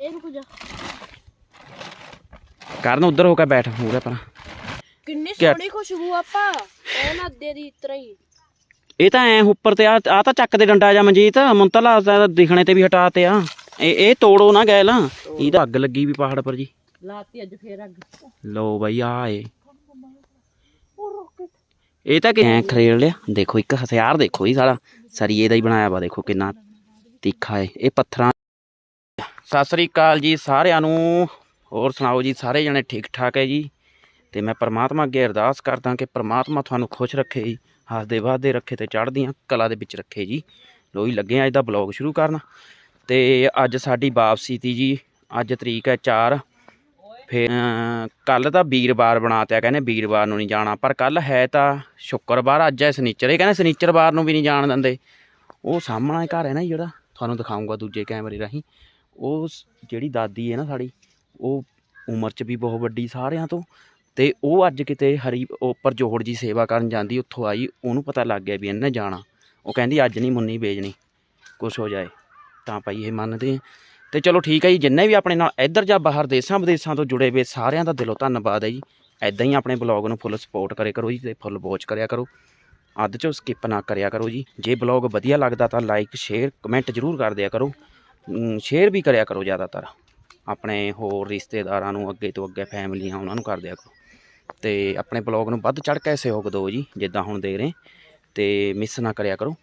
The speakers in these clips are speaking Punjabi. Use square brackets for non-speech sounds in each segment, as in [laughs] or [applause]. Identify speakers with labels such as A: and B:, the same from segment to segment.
A: ਇਹ ਰੁਕ ਜਾ
B: ਕਰਨ ਉਧਰ ਹੋ ਕੇ ਬੈਠ ਮੂਰੇ ਪਰ।
A: ਕਿੰਨੀ
B: ਕਿਆ-
A: ਸੋਹਣੀ ਖੁਸ਼ਬੂ ਆਪਾਂ। ਇਹ ਨਾ ਦੀ ਤਰ੍ਹਾਂ ਹੀ।
B: ਇਹ ਤਾਂ ਐ ਉੱਪਰ ਤੇ ਆ ਆ ਤਾਂ ਚੱਕ ਦੇ ਡੰਡਾ ਜਾਂ ਮਨਜੀਤ। ਮੁੰਤਲਾ ਤਾਂ ਦਿਖਣੇ ਤੇ ਵੀ ਹਟਾ ਤੇ ਆ। ਇਹ ਇਹ ਤੋੜੋ ਨਾ ਗੈਲ। ਇਹਦਾ ਅੱਗ ਲੱਗੀ ਵੀ ਪਹਾੜ ਪਰ ਜੀ।
A: ਲਾਤੀ ਅੱਜ ਫੇਰ ਅੱਗ।
B: ਲੋ ਬਈ ਆ ਏ। ਇਹ ਤਾਂ ਕਿ ਐ ਖਰੇੜ ਲਿਆ? ਦੇਖੋ ਇੱਕ ਹਥਿਆਰ ਦੇਖੋ ਇਹ ਸਾਲਾ ਸਰੀਏ ਦਾ ਹੀ ਬਣਾਇਆ ਵਾ ਦੇਖੋ ਕਿੰਨਾ ਤਿੱਖਾ ਏ। ਇਹ ਪੱਥਰਾਂ ਸਤਿ ਸ੍ਰੀ ਅਕਾਲ ਜੀ ਸਾਰਿਆਂ ਨੂੰ। ਹੋਰ ਸੁਣਾਓ ਜੀ, ਸਾਰੇ ਜਣੇ ਠੀਕ ਠਾਕ ਹੈ ਜੀ? ਤੇ ਮੈਂ ਪਰਮਾਤਮਾ ਅੱਗੇ ਅਰਦਾਸ ਕਰਦਾ ਕਿ ਪਰਮਾਤਮਾ ਤੁਹਾਨੂੰ ਖੁਸ਼ ਰੱਖੇ ਜੀ, ਹੱਸਦੇ ਵਾਦੇ ਰੱਖੇ ਤੇ ਚੜ੍ਹਦੀਆਂ ਕਲਾ ਦੇ ਵਿੱਚ ਰੱਖੇ ਜੀ। ਲੋਈ ਲੱਗੇ ਆ ਅੱਜ ਦਾ ਬਲੌਗ ਸ਼ੁਰੂ ਕਰਨ। ਤੇ ਅੱਜ ਸਾਡੀ ਵਾਪਸੀ ਤੀ ਜੀ, ਅੱਜ ਤਰੀਕ ਹੈ 4 ਫਿਰ ਕੱਲ ਤਾਂ ਵੀਰਵਾਰ ਬਣਾਤਿਆ ਕਹਿੰਦੇ, ਵੀਰਵਾਰ ਨੂੰ ਨਹੀਂ ਜਾਣਾ। ਪਰ ਕੱਲ ਹੈ ਤਾਂ ਸ਼ੁੱਕਰਵਾਰ, ਅੱਜ ਹੈ ਸਨੀਚਰ। ਇਹ ਕਹਿੰਦੇ ਸਨੀਚਰਵਾਰ ਨੂੰ ਵੀ ਨਹੀਂ ਜਾਣ ਦਿੰਦੇ। ਉਹ ਸਾਹਮਣਾ ਘਰ ਹੈ ਨਾ ਜਿਹੜਾ ਤੁਹਾਨੂੰ ਦਿਖਾਉਂਗਾ ਦੂਜੇ ਕੈਮਰੇ ਰਾਹੀਂ। ਉਹ ਜਿਹੜੀ ਦਾਦੀ ਹੈ ਨਾ ਸਾਡੀ, ਉਹ ਉਮਰ 'ਚ ਵੀ ਬਹੁਤ ਵੱਡੀ ਸਾਰਿਆਂ ਤੋਂ। ਅਤੇ ਉਹ ਅੱਜ ਕਿਤੇ ਹਰੀ ਉੱਪਰ ਜੋੜ ਜੀ ਸੇਵਾ ਕਰਨ ਜਾਂਦੀ, ਉੱਥੋਂ ਆਈ, ਉਹਨੂੰ ਪਤਾ ਲੱਗ ਗਿਆ ਵੀ ਇਹਨੇ ਜਾਣਾ। ਉਹ ਕਹਿੰਦੀ, ਅੱਜ ਨਹੀਂ ਮੁੰਨੀ ਵੇਚਣੀ, ਕੁਛ ਹੋ ਜਾਏ। ਤਾਂ ਭਾਈ ਇਹ ਮੰਨਦੇ ਆ। ਤੇ ਚਲੋ ਠੀਕ ਹੈ ਜੀ, ਜਿੰਨੇ ਵੀ ਆਪਣੇ ਨਾਲ ਇੱਧਰ ਜਾਂ ਬਾਹਰ ਦੇਸ਼ਾਂ ਵਿਦੇਸ਼ਾਂ ਤੋਂ ਜੁੜੇ ਹੋਏ ਸਾਰਿਆਂ ਦਾ ਦਿਲੋਂ ਧੰਨਵਾਦ ਹੈ ਜੀ। ਐਦਾਂ ਹੀ ਆਪਣੇ ਬਲੌਗ ਨੂੰ ਫੁੱਲ ਸਪੋਰਟ ਕਰੇ ਕਰੋ ਜੀ ਤੇ ਫੁੱਲ ਵਾਚ ਕਰਿਆ ਕਰੋ। ਅੱਧ ਚੋਂ ਸਕਿਪ ਨਾ ਕਰਿਆ ਕਰੋ ਜੀ। ਜੇ ਬਲੌਗ ਵਧੀਆ ਲੱਗਦਾ ਤਾਂ ਲਾਈਕ ਸ਼ੇਅਰ ਕਮੈਂਟ ਜ਼ਰੂਰ ਕਰ ਦਿਆ ਕਰੋ। ਸ਼ੇਅਰ ਵੀ ਕਰਿਆ ਕਰੋ ਜ਼ਿਆਦਾਤਰ। ਆਪਣੇ ਹੋਰ ਰਿਸ਼ਤੇਦਾਰਾਂ ਨੂੰ, ਅੱਗੇ ਤੋਂ ਅੱਗੇ ਫੈਮਲੀਆਂ, ਉਹਨਾਂ ਨੂੰ ਕਰ ਦਿਆ ਕਰੋ। ਤੇ ਆਪਣੇ ਬਲੌਗ ਨੂੰ ਵੱਧ ਚੜ੍ਹ ਕੇ ਸਹਿਯੋਗ ਦਿਓ ਜੀ, ਜਿੱਦਾਂ ਹੁਣ ਦੇ ਰਹੇ। ਤੇ ਮਿਸ ਨਾ ਕਰਿਆ ਕਰੋ।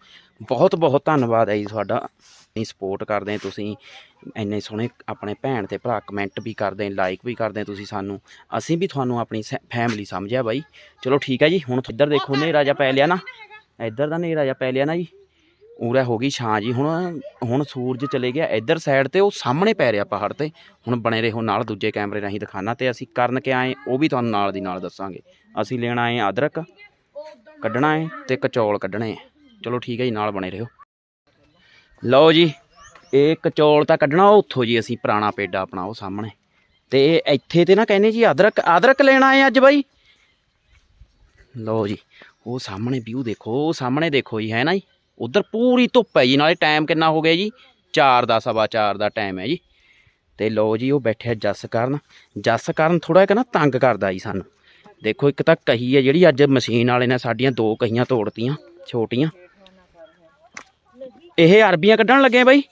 B: ਬਹੁਤ ਬਹੁਤ ਧੰਨਵਾਦ ਹੈ ਜੀ ਤੁਹਾਡਾ। ਇੰਨੀ ਸਪੋਰਟ ਕਰਦੇ ਤੁਸੀਂ ਇੰਨੇ ਸੋਹਣੇ ਆਪਣੇ ਭੈਣ ਤੇ ਭਰਾ ਕਮੈਂਟ ਵੀ ਕਰਦੇ ਲਾਈਕ ਵੀ ਕਰਦੇ ਤੁਸੀਂ ਸਾਨੂੰ। ਅਸੀਂ ਵੀ ਤੁਹਾਨੂੰ ਆਪਣੀ ਫੈਮਿਲੀ ਸਮਝਿਆ ਬਾਈ। ਚਲੋ ਠੀਕ ਹੈ ਜੀ, ਹੁਣ ਇੱਧਰ ਦੇਖੋ, ਹਨੇਰਾ ਜਿਹਾ ਪੈ ਲਿਆ ਨਾ। ਇੱਧਰ ਦਾ ਹਨੇਰਾ ਜਿਹਾ ਪੈ ਲਿਆ ਨਾ ਜੀ। ਉਰੇ ਹੋ ਗਈ ਛਾਂ ਜੀ। ਹੁਣ ਹੁਣ ਸੂਰਜ ਚਲੇ ਗਿਆ ਇੱਧਰ ਸਾਈਡ ਤੇ, ਉਹ ਸਾਹਮਣੇ ਪੈ ਰਿਹਾ ਪਹਾੜ ਤੇ। ਹੁਣ ਬਣੇ ਰਹੋ ਨਾਲ ਦੂਜੇ ਕੈਮਰੇ ਰਾਹੀਂ ਦਿਖਾਣਾ ਤੇ ਅਸੀਂ ਕਰਨ ਕੇ ਆਏ, ਉਹ ਵੀ ਤੁਹਾਨੂੰ ਨਾਲ ਦੀ ਨਾਲ ਦੱਸਾਂਗੇ। ਅਸੀਂ ਲੈਣਾ ਆਏ ਅਦਰਕ, ਕੱਢਣਾ ਹੈ ਤੇ ਕਚੌਲ ਕੱਢਣੇ ਹੈ। ਚਲੋ ਠੀਕ ਹੈ ਜੀ, ਨਾਲ ਬਣੇ ਰਹੋ। ਲਓ ਜੀ, ਇਹ ਕਚੌਲ ਤਾਂ ਕੱਢਣਾ, ਉਹ ਉੱਥੋਂ ਜੀ ਅਸੀਂ ਪੁਰਾਣਾ ਪੇਡਾ ਆਪਣਾ, ਉਹ ਸਾਹਮਣੇ। ਤੇ ਇੱਥੇ ਤੇ ਨਾ ਕਹਿੰਦੇ ਜੀ, ਅਦਰਕ ਅਦਰਕ ਲੈਣਾ ਹੈ ਅੱਜ ਬਾਈ। ਲਓ ਜੀ, ਉਹ ਸਾਹਮਣੇ ਵਿਊ ਦੇਖੋ, ਉਹ ਸਾਹਮਣੇ ਦੇਖੋ ਜੀ, ਹੈ ਨਾ ਜੀ? ਉਧਰ ਪੂਰੀ ਧੁੱਪ ਹੈ ਜੀ, ਨਾਲੇ ਟਾਈਮ ਕਿੰਨਾ ਹੋ ਗਿਆ ਜੀ? 4 ਦਾ, ਸਵਾ 4 ਦਾ ਟਾਈਮ ਹੈ ਜੀ। ਤੇ ਲਓ ਜੀ, ਉਹ ਬੈਠਿਆ ਜੱਸ ਕਰਨ। ਜੱਸ ਕਰਨ ਥੋੜਾ ਜਿਹਾ ਨਾ ਤੰਗ ਕਰਦਾ ਜੀ ਸਾਨੂੰ। ਦੇਖੋ, ਇੱਕ ਤਾਂ ਕਹੀ ਹੈ ਜਿਹੜੀ ਅੱਜ ਮਸ਼ੀਨ ਵਾਲੇ ਨੇ ਸਾਡੀਆਂ ਦੋ ਕਹੀਆਂ ਤੋੜਤੀਆਂ, ਛੋਟੀਆਂ। ਇਹ ਅਰਬੀਆਂ ਕੱਢਣ ਲੱਗੇ ਬਾਈ?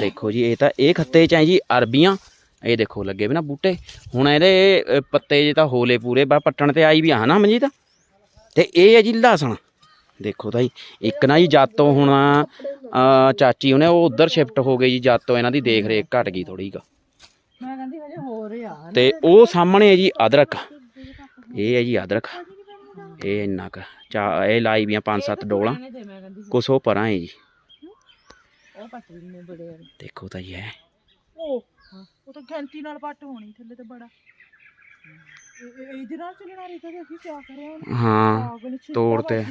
B: ਦੇਖੋ ਜੀ, ਇਹ ਤਾਂ, ਇਹ ਖੱਤੇ ਚ ਹੈ ਜੀ ਅਰਬੀਆਂ। ਇਹ ਦੇਖੋ, ਲੱਗੇ ਵੀ ਨਾ ਬੂਟੇ। ਹੁਣ ਇਹਦੇ ਪੱਤੇ ਜੇ ਤਾਂ ਹੋਲੇ ਪੂਰੇ ਬਾ ਪੱਟਣ ਤੇ ਆਈ ਵੀ ਆ ਨਾ ਮਨਜੀਤ? ਤੇ ਇਹ ਹੈ ਜੀ ਲਸਣ। ਦੇਖੋ ਤਾਂ ਜੀ ਇੱਕ ਨਾ ਜੀ ਜਾਤੋਂ ਹੁਣ ਚਾਚੀ ਉਹਨੇ ਉਹ ਉਧਰ ਸ਼ਿਫਟ ਹੋ ਗਈ ਜੀ ਜਾਤੋਂ ਇਹਨਾਂ ਦੀ ਦੇਖ ਰੇਖ ਘਟ ਗਈ ਥੋੜੀ ਗਾ
A: ਮੈਂ ਕਹਿੰਦੀ ਹਜੇ ਹੋ ਰਿਹਾ
B: ਤੇ ਉਹ ਸਾਹਮਣੇ ਹੈ ਜੀ ਅਦਰਕ। ਇਹ ਹੈ ਜੀ ਅਦਰਕ। ਇਹ ਇੰਨਾ ਕ ਚਾ ਇਹ ਲਾਈ ਵੀਆਂ ਪੰਜ ਸੱਤ ਡੋਲਾਂ। ਕੁਛ ਉਹ ਪਰਾਂ ਹੈ ਜੀ। ਦੇਖੋ ਤਾਂ ਜੀ ਹੈ
A: ਉਹ ਤਾਂ ਘੰਟੀ ਨਾਲ ਪੱਟ ਹੋਣੀ ਥੱਲੇ ਤੇ ਬੜਾ। ਇਹ- ਇਹ- ਇਹਦੇ ਨਾਲ ਚੱਲਣਾ ਰਹੀ ਤਾਂ ਅਸੀਂ ਕੀ ਕਰਿਆ
B: ਹਾਂ ਤੋੜ ਤੇ।